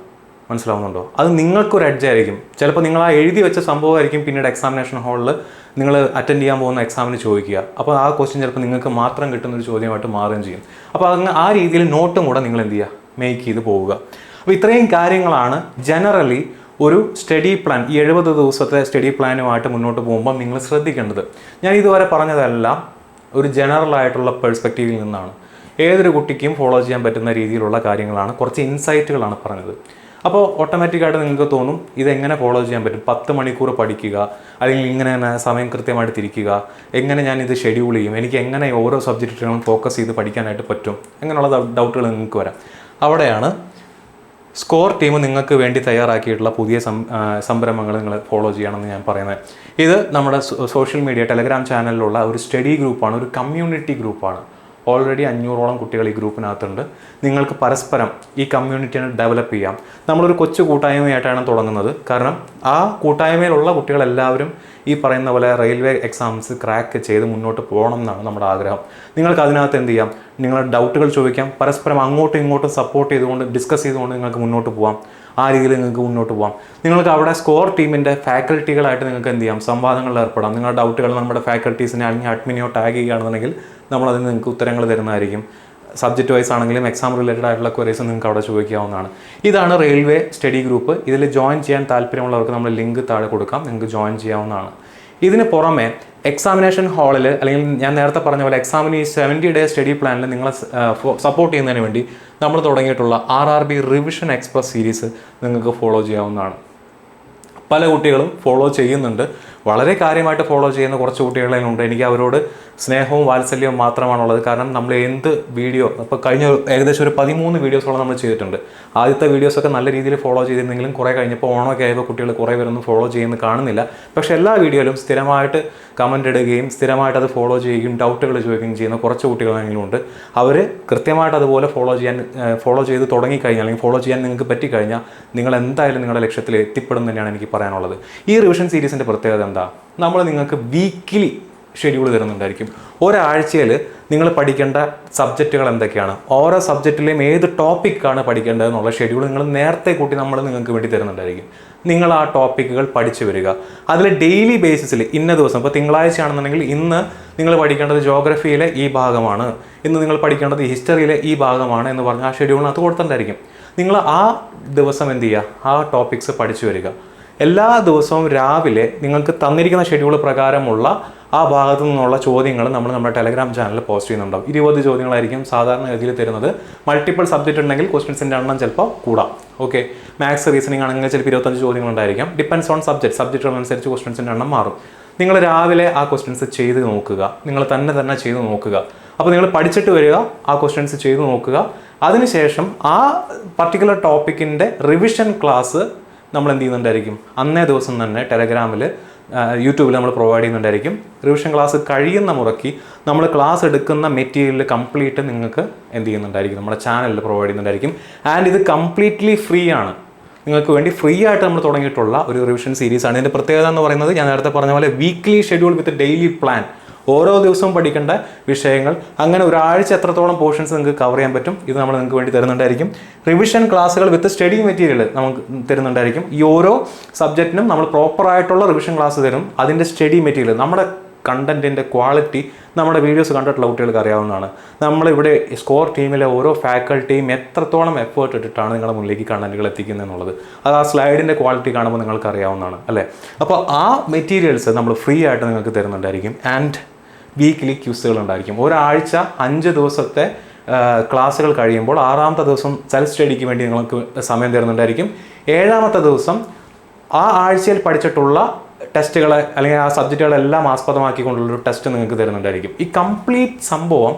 മനസ്സിലാവുന്നുണ്ടോ? അത് നിങ്ങൾക്കൊരു ആയിരിക്കും. ചിലപ്പോൾ നിങ്ങൾ ആ എഴുതി വെച്ച സംഭവമായിരിക്കും പിന്നീട് എക്സാമിനേഷൻ ഹാളിൽ നിങ്ങൾ അറ്റൻഡ് ചെയ്യാൻ പോകുന്ന എക്സാമിന് ചോദിക്കുക. അപ്പോൾ ആ ക്വസ്റ്റ്യൻ ചിലപ്പോൾ നിങ്ങൾക്ക് മാത്രം കിട്ടുന്ന ഒരു ചോദ്യമായിട്ട് മാറുകയും ചെയ്യും. അപ്പോൾ അങ്ങ് ആ രീതിയിൽ നോട്ടും കൂടെ നിങ്ങൾ എന്ത് ചെയ്യുക? മേക്ക് ചെയ്ത് പോവുക. അപ്പോൾ ഇത്രയും കാര്യങ്ങളാണ് ജനറലി ഒരു സ്റ്റഡി പ്ലാൻ ഈ എഴുപത് ദിവസത്തെ സ്റ്റഡി പ്ലാനുമായിട്ട് മുന്നോട്ട് പോകുമ്പോൾ നിങ്ങൾ ശ്രദ്ധിക്കേണ്ടത്. ഞാൻ ഇതുവരെ പറഞ്ഞതെല്ലാം ഒരു ജനറൽ ആയിട്ടുള്ള പെർസ്പെക്റ്റീവിൽ നിന്നാണ്. ഏതൊരു കുട്ടിക്കും ഫോളോ ചെയ്യാൻ പറ്റുന്ന രീതിയിലുള്ള കാര്യങ്ങളാണ്. കുറച്ച് ഇൻസൈറ്റുകളാണ് പറഞ്ഞത്. അപ്പോൾ ഓട്ടോമാറ്റിക്കായിട്ട് നിങ്ങൾക്ക് തോന്നും ഇതെങ്ങനെ ഫോളോ ചെയ്യാൻ പറ്റും? പത്ത് മണിക്കൂർ പഠിക്കുക അല്ലെങ്കിൽ ഇങ്ങനെ സമയം കൃത്യമായിട്ട് തിരിക്കുക എങ്ങനെ ഞാൻ ഇത് ഷെഡ്യൂൾ ചെയ്യും എനിക്ക് എങ്ങനെ ഓരോ സബ്ജക്റ്റുകളും ഫോക്കസ് ചെയ്ത് പഠിക്കാനായിട്ട് പറ്റും അങ്ങനെയുള്ള ഡൗട്ടുകൾ നിങ്ങൾക്ക് വരാം. അവിടെയാണ് സ്കോർ ടീം നിങ്ങൾക്ക് വേണ്ടി തയ്യാറാക്കിയിട്ടുള്ള പുതിയ സംരംഭങ്ങൾ നിങ്ങൾ ഫോളോ ചെയ്യണമെന്ന് ഞാൻ പറയുന്നത്. ഇത് നമ്മുടെ സോഷ്യൽ മീഡിയ ടെലഗ്രാം ചാനലിലുള്ള ഒരു സ്റ്റഡി ഗ്രൂപ്പാണ് ഒരു കമ്മ്യൂണിറ്റി ഗ്രൂപ്പാണ് ഓൾറെഡി അഞ്ഞൂറോളം കുട്ടികൾ ഈ ഗ്രൂപ്പിനകത്തുണ്ട്. നിങ്ങൾക്ക് പരസ്പരം ഈ കമ്മ്യൂണിറ്റിനെ ഡെവലപ്പ് ചെയ്യാം. നമ്മളൊരു കൊച്ചു കൂട്ടായ്മയായിട്ടാണ് തുടങ്ങുന്നത്. കാരണം ആ കൂട്ടായ്മയിലുള്ള കുട്ടികളെല്ലാവരും ഈ പറയുന്ന പോലെ റെയിൽവേ എക്സാംസ് ക്രാക്ക് ചെയ്ത് മുന്നോട്ട് പോകണം എന്നാണ് നമ്മുടെ ആഗ്രഹം. നിങ്ങൾക്ക് അതിനകത്ത് എന്ത് ചെയ്യാം? നിങ്ങളുടെ ഡൗട്ടുകൾ ചോദിക്കാം. പരസ്പരം അങ്ങോട്ടും ഇങ്ങോട്ടും സപ്പോർട്ട് ചെയ്തുകൊണ്ട് ഡിസ്കസ് ചെയ്തുകൊണ്ട് നിങ്ങൾക്ക് മുന്നോട്ട് പോകാം ആ രീതിയിൽ നിങ്ങൾക്ക് മുന്നോട്ട് പോകാം നിങ്ങൾക്ക് അവിടെ സ്കോർ ടീമിന്റെ ഫാക്കൽറ്റികളായിട്ട് നിങ്ങൾക്ക് എന്ത് ചെയ്യാം? സംവാദങ്ങളിൽ ഏർപ്പെടാം. നിങ്ങളുടെ ഡൗട്ടുകൾ നമ്മുടെ ഫാക്കൽറ്റീസിനെ അല്ലെങ്കിൽ അഡ്മിനെയോ ടാഗ് ചെയ്യുകയാണെന്നുണ്ടെങ്കിൽ നമ്മളതിന് നിങ്ങൾക്ക് ഉത്തരങ്ങൾ തരുന്നതായിരിക്കും. സബ്ജക്റ്റ് വൈസ് ആണെങ്കിലും എക്സാം റിലേറ്റഡ് ആയിട്ടുള്ള ക്വറീസ് നിങ്ങൾക്ക് അവിടെ ചോദിക്കാവുന്നതാണ്. ഇതാണ് റെയിൽവേ സ്റ്റഡി ഗ്രൂപ്പ് ഇതിൽ ജോയിൻ ചെയ്യാൻ താല്പര്യമുള്ളവർക്ക് നമ്മൾ ലിങ്ക് താഴെ കൊടുക്കാം. നിങ്ങൾക്ക് ജോയിൻ ചെയ്യാവുന്നതാണ്. ഇതിന് പുറമെ എക്സാമിനേഷൻ ഹാളിൽ അല്ലെങ്കിൽ ഞാൻ നേരത്തെ പറഞ്ഞ പോലെ എക്സാമിന് ഈ സെവന്റി ഡേ സ്റ്റഡി പ്ലാനിൽ നിങ്ങളെ സപ്പോർട്ട് ചെയ്യുന്നതിന് വേണ്ടി നമ്മൾ തുടങ്ങിയിട്ടുള്ള R R B revision express series നിങ്ങൾക്ക് ഫോളോ ചെയ്യാവുന്നതാണ്. പല കുട്ടികളും ഫോളോ ചെയ്യുന്നുണ്ട്. വളരെ കാര്യമായിട്ട് ഫോളോ ചെയ്യുന്ന കുറച്ച് കുട്ടികളുണ്ട് എനിക്ക് അവരോട് സ്നേഹവും വാത്സല്യവും മാത്രമാണുള്ളത്. കാരണം നമ്മൾ എന്ത് വീഡിയോ ഇപ്പോൾ കഴിഞ്ഞ ഏകദേശം ഒരു പതിമൂന്ന് വീഡിയോസോളം നമ്മൾ ചെയ്തിട്ടുണ്ട്. ആദ്യത്തെ വീഡിയോസൊക്കെ നല്ല രീതിയിൽ ഫോളോ ചെയ്തിരുന്നെങ്കിലും കുറേ കഴിഞ്ഞപ്പോൾ ഓണമൊക്കെ ആയപ്പോൾ കുട്ടികൾ കുറേ പേരൊന്നും ഫോളോ ചെയ്യുന്നത് കാണുന്നില്ല. പക്ഷേ എല്ലാ വീഡിയോയിലും സ്ഥിരമായിട്ട് കമന്റ് ഇടുകയും സ്ഥിരമായിട്ട് അത് ഫോളോ ചെയ്യുകയും ഡൗട്ടുകൾ ചോദിക്കുകയും ചെയ്യുന്ന കുറച്ച് കുട്ടികളെങ്കിലും ഉണ്ട്. അവർ കൃത്യമായിട്ട് അതുപോലെ ഫോളോ ചെയ്യാൻ ഫോളോ ചെയ്ത് തുടങ്ങിക്കഴിഞ്ഞാൽ അല്ലെങ്കിൽ ഫോളോ ചെയ്യാൻ നിങ്ങൾക്ക് പറ്റിക്കഴിഞ്ഞാൽ നിങ്ങൾ എന്തായാലും നിങ്ങളുടെ ലക്ഷ്യത്തിൽ എത്തിപ്പെടും തന്നെയാണ് എനിക്ക് പറയാനുള്ളത്. ഈ റിവിഷൻ സീരീസിന്റെ പ്രത്യേകത എന്താ? നമ്മൾ നിങ്ങൾക്ക് വീക്കിലി ഷെഡ്യൂൾ തരുന്നുണ്ടായിരിക്കും. ഒരാഴ്ചയിൽ നിങ്ങൾ പഠിക്കേണ്ട സബ്ജക്റ്റുകൾ എന്തൊക്കെയാണ്? ഓരോ സബ്ജക്റ്റിലെയും ഏത് ടോപ്പിക്കാണ് പഠിക്കേണ്ടതെന്നുള്ള ഷെഡ്യൂൾ നിങ്ങൾ നേരത്തെ കൂട്ടി നമ്മൾ നിങ്ങൾക്ക് വേണ്ടി തരുന്നുണ്ടായിരിക്കും. നിങ്ങൾ ആ ടോപ്പിക്കുകൾ പഠിച്ചു വരിക. അതിൽ ഡെയിലി ബേസിസിൽ ഇന്ന ദിവസം ഇപ്പോൾ തിങ്കളാഴ്ച ആണെന്നുണ്ടെങ്കിൽ ഇന്ന് നിങ്ങൾ പഠിക്കേണ്ടത് ജോഗ്രഫിയിലെ ഈ ഭാഗമാണ്. ഇന്ന് നിങ്ങൾ പഠിക്കേണ്ടത് ഹിസ്റ്ററിയിലെ ഈ ഭാഗമാണ് എന്ന് പറഞ്ഞ് ആ ഷെഡ്യൂളിനകത്ത് കൊടുത്തിട്ടുണ്ടായിരിക്കും. നിങ്ങൾ ആ ദിവസം എന്ത് ചെയ്യുക? ആ ടോപ്പിക്സ് പഠിച്ചു വരിക. എല്ലാ ദിവസവും രാവിലെ നിങ്ങൾക്ക് തന്നിരിക്കുന്ന ഷെഡ്യൂൾ പ്രകാരമുള്ള ആ ഭാഗത്തു നിന്നുള്ള ചോദ്യങ്ങൾ നമ്മൾ നമ്മുടെ ടെലഗ്രാം ചാനലിൽ പോസ്റ്റ് ചെയ്യുന്നുണ്ടാവും. ഇരുപത് ചോദ്യങ്ങളായിരിക്കും സാധാരണ ഗതിയിൽ തരുന്നത്. മൾട്ടിപ്പിൾ സബ്ജക്റ്റ് ഉണ്ടെങ്കിൽ ക്വസ്റ്റ്യൻസിന്റെ എണ്ണം ചിലപ്പോൾ കൂടാം. ഓക്കെ മാത്സ് റീസണിംഗ് ആണെങ്കിൽ ചിലപ്പോൾ ഇരുപത്തഞ്ച് ചോദ്യങ്ങൾ ഉണ്ടായിരിക്കാം ഡിപ്പെൻസ് ഓൺ സബ്ജക്ട് സബ്ജക്റ്റുകളനുസരിച്ച് ക്വസ്റ്റ്യൻസിന്റെ എണ്ണം മാറും. നിങ്ങൾ രാവിലെ ആ ക്വസ്റ്റ്യൻസ് ചെയ്ത് നോക്കുക. നിങ്ങൾ തന്നെ തന്നെ ചെയ്ത് നോക്കുക. അപ്പോൾ നിങ്ങൾ പഠിച്ചിട്ട് വരിക ആ ക്വസ്റ്റ്യൻസ് ചെയ്ത് നോക്കുക. അതിനുശേഷം ആ പർട്ടിക്കുലർ ടോപ്പിക്കിന്റെ റിവിഷൻ ക്ലാസ് നമ്മൾ എന്ത് ചെയ്യുന്നുണ്ടായിരിക്കും? അന്നേ ദിവസം തന്നെ ടെലഗ്രാമിൽ യൂട്യൂബിൽ നമ്മൾ പ്രൊവൈഡ് ചെയ്യുന്നുണ്ടായിരിക്കും. റിവിഷൻ ക്ലാസ് കഴിയുന്ന മുറയ്ക്ക് നമ്മൾ ക്ലാസ് എടുക്കുന്ന മെറ്റീരിയൽ കംപ്ലീറ്റ് നിങ്ങൾക്ക് എന്ത് ചെയ്യുന്നുണ്ടായിരിക്കും? നമ്മുടെ ചാനലിൽ പ്രൊവൈഡ് ചെയ്യുന്നുണ്ടായിരിക്കും. ആൻഡ് ഇത് കംപ്ലീറ്റ്ലി ഫ്രീ ആണ്. നിങ്ങൾക്ക് വേണ്ടി ഫ്രീ ആയിട്ട് നമ്മൾ തുടങ്ങിയിട്ടുള്ള ഒരു റിവിഷൻ സീരീസ് ആണ്. ഇതിന്റെ പ്രത്യേകത എന്ന് പറയുന്നത് ഞാൻ നേരത്തെ പറഞ്ഞ പോലെ weekly schedule with daily plan ഓരോ ദിവസവും പഠിക്കേണ്ട വിഷയങ്ങൾ. അങ്ങനെ ഒരാഴ്ച എത്രത്തോളം പോർഷൻസ് നിങ്ങൾക്ക് കവർ ചെയ്യാൻ പറ്റും ഇത് നമ്മൾ നിങ്ങൾക്ക് വേണ്ടി തരുന്നുണ്ടായിരിക്കും. റിവിഷൻ ക്ലാസ്സുകൾ വിത്ത് സ്റ്റഡി മെറ്റീരിയൽ നമുക്ക് തരുന്നുണ്ടായിരിക്കും. ഈ ഓരോ സബ്ജക്റ്റിനും നമ്മൾ പ്രോപ്പറായിട്ടുള്ള റിവിഷൻ ക്ലാസ് തരും. അതിന്റെ സ്റ്റഡി മെറ്റീരിയൽ നമ്മുടെ കണ്ടന്റിന്റെ ക്വാളിറ്റി നമ്മുടെ വീഡിയോസ് കണ്ടിട്ടുള്ള കുട്ടികൾക്ക് അറിയാവുന്നതാണ്. നമ്മളിവിടെ സ്കോർ ടീമിലെ ഓരോ ഫാക്കൽറ്റിയും എത്രത്തോളം എഫേർട്ട് ഇട്ടിട്ടാണ് നിങ്ങളുടെ മുന്നിലേക്ക് കണ്ടന്റുകൾ എത്തിക്കുന്നത് എന്നുള്ളത്. അത് ആ സ്ലൈഡിന്റെ ക്വാളിറ്റി കാണുമ്പോൾ നിങ്ങൾക്ക് അറിയാവുന്നതാണ് അല്ലേ? അപ്പോൾ ആ മെറ്റീരിയൽസ് നമ്മൾ ഫ്രീ ആയിട്ട് നിങ്ങൾക്ക് തരുന്നുണ്ടായിരിക്കും. ആൻഡ് വീക്ക്ലി ക്യൂസുകൾ ഉണ്ടായിരിക്കും ഒരാഴ്ച അഞ്ച് ദിവസത്തെ ക്ലാസ്സുകൾ കഴിയുമ്പോൾ ആറാമത്തെ ദിവസം സെൽഫ് സ്റ്റഡിക്ക് വേണ്ടി നിങ്ങൾക്ക് സമയം തരുന്നുണ്ടായിരിക്കും. ഏഴാമത്തെ ദിവസം ആ ആഴ്ചയിൽ പഠിച്ചിട്ടുള്ള ടെസ്റ്റുകളെ അല്ലെങ്കിൽ ആ സബ്ജക്റ്റുകളെല്ലാം ആസ്പദമാക്കിക്കൊണ്ടുള്ളൊരു ടെസ്റ്റ് നിങ്ങൾക്ക് തരുന്നുണ്ടായിരിക്കും. ഈ കംപ്ലീറ്റ് സംഭവം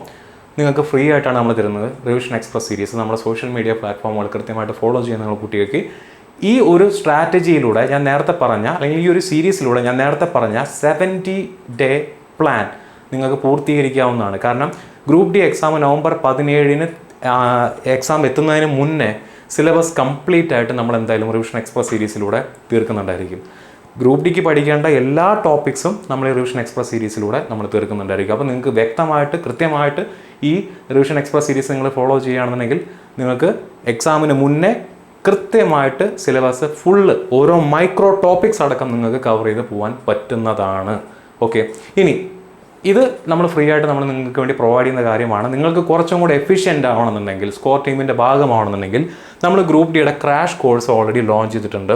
നിങ്ങൾക്ക് ഫ്രീ ആയിട്ടാണ് നമ്മൾ തരുന്നത്. റിവിഷൻ എക്സ്പ്രസ് സീരീസ് നമ്മുടെ സോഷ്യൽ മീഡിയ പ്ലാറ്റ്ഫോമുകൾ കൃത്യമായിട്ട് ഫോളോ ചെയ്യുന്ന നിങ്ങൾ കുട്ടികൾക്ക് ഈ ഒരു സ്ട്രാറ്റജിയിലൂടെ ഞാൻ നേരത്തെ പറഞ്ഞ അല്ലെങ്കിൽ ഈ ഒരു സീരീസിലൂടെ ഞാൻ നേരത്തെ പറഞ്ഞ സെവന്റി ഡേ പ്ലാൻ നിങ്ങൾക്ക് പൂർത്തീകരിക്കാവുന്നതാണ്. കാരണം ഗ്രൂപ്പ് ഡി എക്സാം നവംബർ പതിനേഴിന് എക്സാം എത്തുന്നതിന് മുന്നേ സിലബസ് കംപ്ലീറ്റ് ആയിട്ട് നമ്മൾ എന്തായാലും റിവിഷൻ എക്സ്പ്രസ് സീരീസിലൂടെ തീർക്കുന്നുണ്ടായിരിക്കും. ഗ്രൂപ്പ് ഡിക്ക് പഠിക്കേണ്ട എല്ലാ ടോപ്പിക്സും നമ്മൾ ഈ റിവിഷൻ എക്സ്പ്രസ് സീരീസിലൂടെ നമ്മൾ തീർക്കുന്നുണ്ടായിരിക്കും. അപ്പോൾ നിങ്ങൾക്ക് വ്യക്തമായിട്ട് കൃത്യമായിട്ട് ഈ റിവിഷൻ എക്സ്പ്രസ് സീരീസ് നിങ്ങൾ ഫോളോ ചെയ്യുകയാണെന്നുണ്ടെങ്കിൽ നിങ്ങൾക്ക് എക്സാമിന് മുന്നേ കൃത്യമായിട്ട് സിലബസ് ഫുള്ള് ഓരോ മൈക്രോ ടോപ്പിക്സ് അടക്കം നിങ്ങൾക്ക് കവർ ചെയ്ത് പോകാൻ പറ്റുന്നതാണ്. ഓക്കെ ഇനി ഇത് നമ്മൾ ഫ്രീ ആയിട്ട് നമ്മൾ നിങ്ങൾക്ക് വേണ്ടി പ്രൊവൈഡ് ചെയ്യുന്ന കാര്യമാണ്. നിങ്ങൾക്ക് കുറച്ചും കൂടെ എഫിഷ്യന്റ് ആവണമെന്നുണ്ടെങ്കിൽ സ്കോർ ടീമിന്റെ ഭാഗമാവണമെന്നുണ്ടെങ്കിൽ നമ്മൾ ഗ്രൂപ്പ് ഡിയുടെ ക്രാഷ് കോഴ്സ് ഓൾറെഡി ലോഞ്ച് ചെയ്തിട്ടുണ്ട്.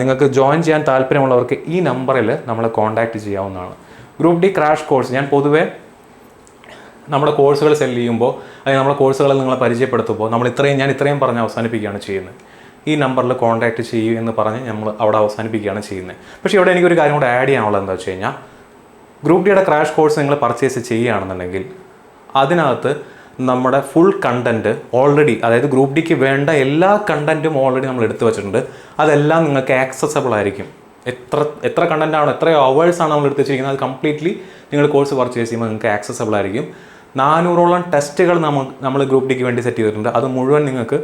നിങ്ങൾക്ക് ജോയിൻ ചെയ്യാൻ താല്പര്യമുള്ളവർക്ക് ഈ നമ്പറിൽ നമ്മളെ കോൺടാക്റ്റ് ചെയ്യാവുന്നതാണ്. ഗ്രൂപ്പ് ഡി ക്രാഷ് കോഴ്സ് ഞാൻ പൊതുവേ നമ്മുടെ കോഴ്സുകൾ സെൽ ചെയ്യുമ്പോൾ അല്ലെങ്കിൽ നമ്മുടെ കോഴ്സുകൾ നിങ്ങളെ പരിചയപ്പെടുത്തുമ്പോൾ നമ്മൾ ഇത്രയും ഞാൻ ഇത്രയും പറഞ്ഞ് അവസാനിപ്പിക്കുകയാണ് ചെയ്യുന്നത്. ഈ നമ്പറിൽ കോൺടാക്റ്റ് ചെയ്യൂ എന്ന് പറഞ്ഞ് നമ്മൾ അവിടെ അവസാനിപ്പിക്കുകയാണ് ചെയ്യുന്നത്. പക്ഷേ ഇവിടെ എനിക്കൊരു കാര്യം കൂടെ ആഡ് ചെയ്യാനുള്ളത് എന്താ വെച്ച് കഴിഞ്ഞാൽ ഗ്രൂപ്പ് ഡിയുടെ ക്രാഷ് കോഴ്സ് നിങ്ങൾ പർച്ചേസ് ചെയ്യുകയാണെന്നുണ്ടെങ്കിൽ അതിനകത്ത് നമ്മുടെ ഫുൾ കണ്ടന്റ് ഓൾറെഡി അതായത് ഗ്രൂപ്പ് ഡിക്ക് വേണ്ട എല്ലാ കണ്ടന്റും ഓൾറെഡി നമ്മൾ എടുത്തു വെച്ചിട്ടുണ്ട്. അതെല്ലാം നിങ്ങൾക്ക് ആക്സസബിൾ ആയിരിക്കും. എത്ര എത്ര കണ്ടന്റാണോ എത്ര അവേഴ്സാണ് നമ്മൾ എടുത്ത് വെച്ചിരിക്കുന്നത് അത് കംപ്ലീറ്റ്ലി നിങ്ങൾ കോഴ്സ് പർച്ചേസ് ചെയ്യുമ്പോൾ നിങ്ങൾക്ക് ആക്സസബിൾ ആയിരിക്കും. നാനൂറോളം ടെസ്റ്റുകൾ നമ്മൾ നമ്മൾ ഗ്രൂപ്പ് ഡിക്ക് വേണ്ടി സെറ്റ് ചെയ്തിട്ടുണ്ട്. അത് മുഴുവൻ നിങ്ങൾക്ക്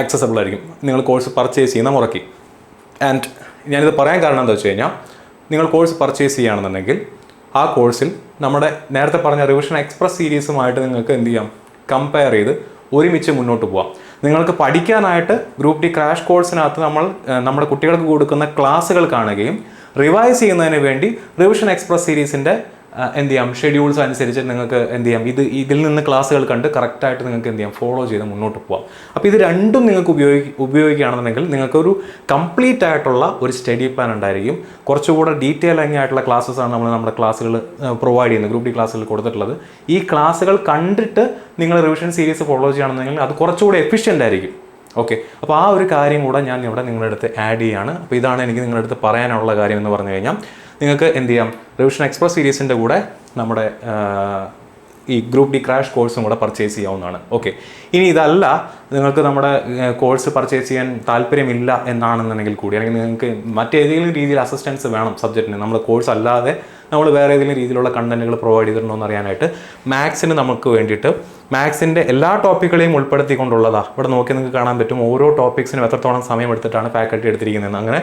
ആക്സസബിൾ ആയിരിക്കും. നിങ്ങൾ കോഴ്സ് പർച്ചേസ് ചെയ്യുന്ന മുറയ്ക്ക്. ആൻഡ് ഞാനിത് പറയാൻ കാരണം എന്താ വെച്ച് കഴിഞ്ഞാൽ നിങ്ങൾ കോഴ്സ് പർച്ചേസ് ചെയ്യുകയാണെന്നുണ്ടെങ്കിൽ ആ കോഴ്സിൽ നമ്മുടെ നേരത്തെ പറഞ്ഞ റിവിഷൻ എക്സ്പ്രസ് സീരീസുമായിട്ട് നിങ്ങൾക്ക് എന്ത് ചെയ്യാം? കമ്പയർ ചെയ്ത് ഒരുമിച്ച് മുന്നോട്ട് പോവാം. നിങ്ങൾക്ക് പഠിക്കാനായിട്ട് ഗ്രൂപ്പ് ഡി ക്രാഷ് കോഴ്സിനകത്ത് നമ്മൾ നമ്മുടെ കുട്ടികൾക്ക് കൊടുക്കുന്ന ക്ലാസ്സുകൾ കാണുകയും റിവൈസ് ചെയ്യുന്നതിന് വേണ്ടി റിവിഷൻ എക്സ്പ്രസ് സീരീസിന്റെ എന്ത് ചെയ്യാം? ഷെഡ്യൂൾസ് അനുസരിച്ച് നിങ്ങൾക്ക് എന്ത് ചെയ്യാം? ഇത് ഇതിൽ നിന്ന് ക്ലാസ്സുകൾ കണ്ട് കറക്റ്റായിട്ട് നിങ്ങൾക്ക് എന്ത് ചെയ്യാം? ഫോളോ ചെയ്ത് മുന്നോട്ട് പോകാം അപ്പോൾ ഇത് രണ്ടും നിങ്ങൾക്ക് ഉപയോഗി ഉപയോഗിക്കുകയാണെന്നുണ്ടെങ്കിൽ നിങ്ങൾക്കൊരു കംപ്ലീറ്റ് ആയിട്ടുള്ള ഒരു സ്റ്റഡി പ്ലാൻ ഉണ്ടായിരിക്കും. കുറച്ചുകൂടെ ഡീറ്റെയിലിംഗ് ആയിട്ടുള്ള ക്ലാസ്സസ് ആണ് നമ്മൾ നമ്മുടെ ക്ലാസ്സുകൾ പ്രൊവൈഡ് ചെയ്യുന്നത്. ഗ്രൂപ്പ് ഡി ക്ലാസ്സുകൾ കൊടുത്തിട്ടുള്ളത്. ഈ ക്ലാസ്സുകൾ കണ്ടിട്ട് നിങ്ങൾ റിവിഷൻ സീരീസ് ഫോളോ ചെയ്യുകയാണെന്നുണ്ടെങ്കിൽ അത് കുറച്ചുകൂടെ എഫിഷ്യന്റ് ആയിരിക്കും. ഓക്കെ അപ്പോൾ ആ ഒരു കാര്യം കൂടെ ഞാൻ ഇവിടെ നിങ്ങളുടെ അടുത്ത് ആഡ് ചെയ്യാണ്. അപ്പോൾ ഇതാണ് എനിക്ക് നിങ്ങളുടെ അടുത്ത് പറയാനുള്ള കാര്യം എന്ന് പറഞ്ഞു കഴിഞ്ഞാൽ നിങ്ങൾക്ക് എന്ത് ചെയ്യാം? റിവിഷൻ എക്സ്പ്രസ് സീരീസിന്റെ കൂടെ നമ്മുടെ ഈ ഗ്രൂപ്പ് ഡി ക്രാഷ് കോഴ്സും കൂടെ പർച്ചേസ് ചെയ്യാവുന്നതാണ്. ഓക്കെ ഇനി ഇതല്ല നിങ്ങൾക്ക് നമ്മുടെ കോഴ്സ് പർച്ചേസ് ചെയ്യാൻ താല്പര്യമില്ല എന്നാണെന്നുണ്ടെങ്കിൽ കൂടി അല്ലെങ്കിൽ നിങ്ങൾക്ക് മറ്റേതെങ്കിലും രീതിയിൽ അസിസ്റ്റൻസ് വേണം സബ്ജക്റ്റിന് നമ്മൾ കോഴ്സ് അല്ലാതെ നമ്മൾ വേറെ ഏതെങ്കിലും രീതിയിലുള്ള കണ്ടന്റുകൾ പ്രൊവൈഡ് ചെയ്തിട്ടുണ്ടോ അറിയാനായിട്ട് മാത്സിന് നമുക്ക് വേണ്ടിയിട്ട് മാത്സിന്റെ എല്ലാ ടോപ്പിക്കുകളെയും ഉൾപ്പെടുത്തിക്കൊണ്ടുള്ളതാണ് ഇവിടെ നോക്കി നിങ്ങൾക്ക് കാണാൻ പറ്റും. ഓരോ ടോപ്പിക്സിനും എത്രത്തോളം സമയം എടുത്തിട്ടാണ് ഫാക്കൽറ്റി എടുത്തിരിക്കുന്നത്. അങ്ങനെ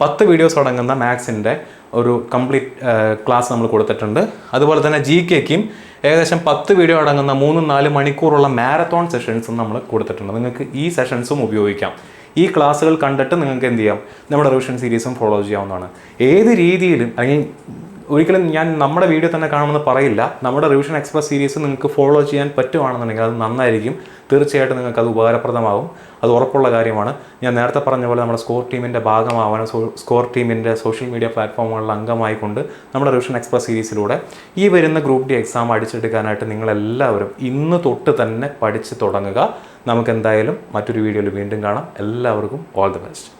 പത്ത് വീഡിയോസ് അടങ്ങുന്ന മാത്സിന്റെ ഒരു കംപ്ലീറ്റ് ക്ലാസ് നമ്മൾ കൊടുത്തിട്ടുണ്ട്. അതുപോലെ തന്നെ ജി കെക്കും ഏകദേശം പത്ത് വീഡിയോ അടങ്ങുന്ന മൂന്നും നാല് മണിക്കൂറുള്ള മാരത്തോൺ സെഷൻസും നമ്മൾ കൊടുത്തിട്ടുണ്ട്. നിങ്ങൾക്ക് ഈ സെഷൻസും ഉപയോഗിക്കാം. ഈ ക്ലാസ്സുകൾ കണ്ടിട്ട് നിങ്ങൾക്ക് എന്ത് ചെയ്യാം? നമ്മുടെ റിവിഷൻ സീരീസും ഫോളോ ചെയ്യാവുന്നതാണ്. ഏത് രീതിയിലും അല്ലെങ്കിൽ ഒരിക്കലും ഞാൻ നമ്മുടെ വീഡിയോ തന്നെ കാണുമെന്ന് പറയില്ല. നമ്മുടെ റിവിഷൻ എക്സ്പ്രസ് സീരീസ് നിങ്ങൾക്ക് ഫോളോ ചെയ്യാൻ പറ്റുവാണെന്നുണ്ടെങ്കിൽ അത് നന്നായിരിക്കും. തീർച്ചയായിട്ടും നിങ്ങൾക്ക് അത് ഉപകാരപ്രദമാകും. അത് ഉറപ്പുള്ള കാര്യമാണ്. ഞാൻ നേരത്തെ പറഞ്ഞ പോലെ നമ്മുടെ സ്കോർ ടീമിന്റെ ഭാഗമാവാനും സ്കോർ ടീമിന്റെ സോഷ്യൽ മീഡിയ പ്ലാറ്റ്ഫോമുകളിൽ അംഗമായിക്കൊണ്ട് നമ്മുടെ റിവിഷൻ എക്സ്പ്രസ് സീരീസിലൂടെ ഈ വരുന്ന ഗ്രൂപ്പ് ഡി എക്സാം അടിച്ചെടുക്കാനായിട്ട് നിങ്ങളെല്ലാവരും ഇന്ന് തൊട്ട് തന്നെ പഠിച്ച് തുടങ്ങുക. നമുക്ക് എന്തായാലും മറ്റൊരു വീഡിയോയിൽ വീണ്ടും കാണാം. എല്ലാവർക്കും ഓൾ ദി ബെസ്റ്റ്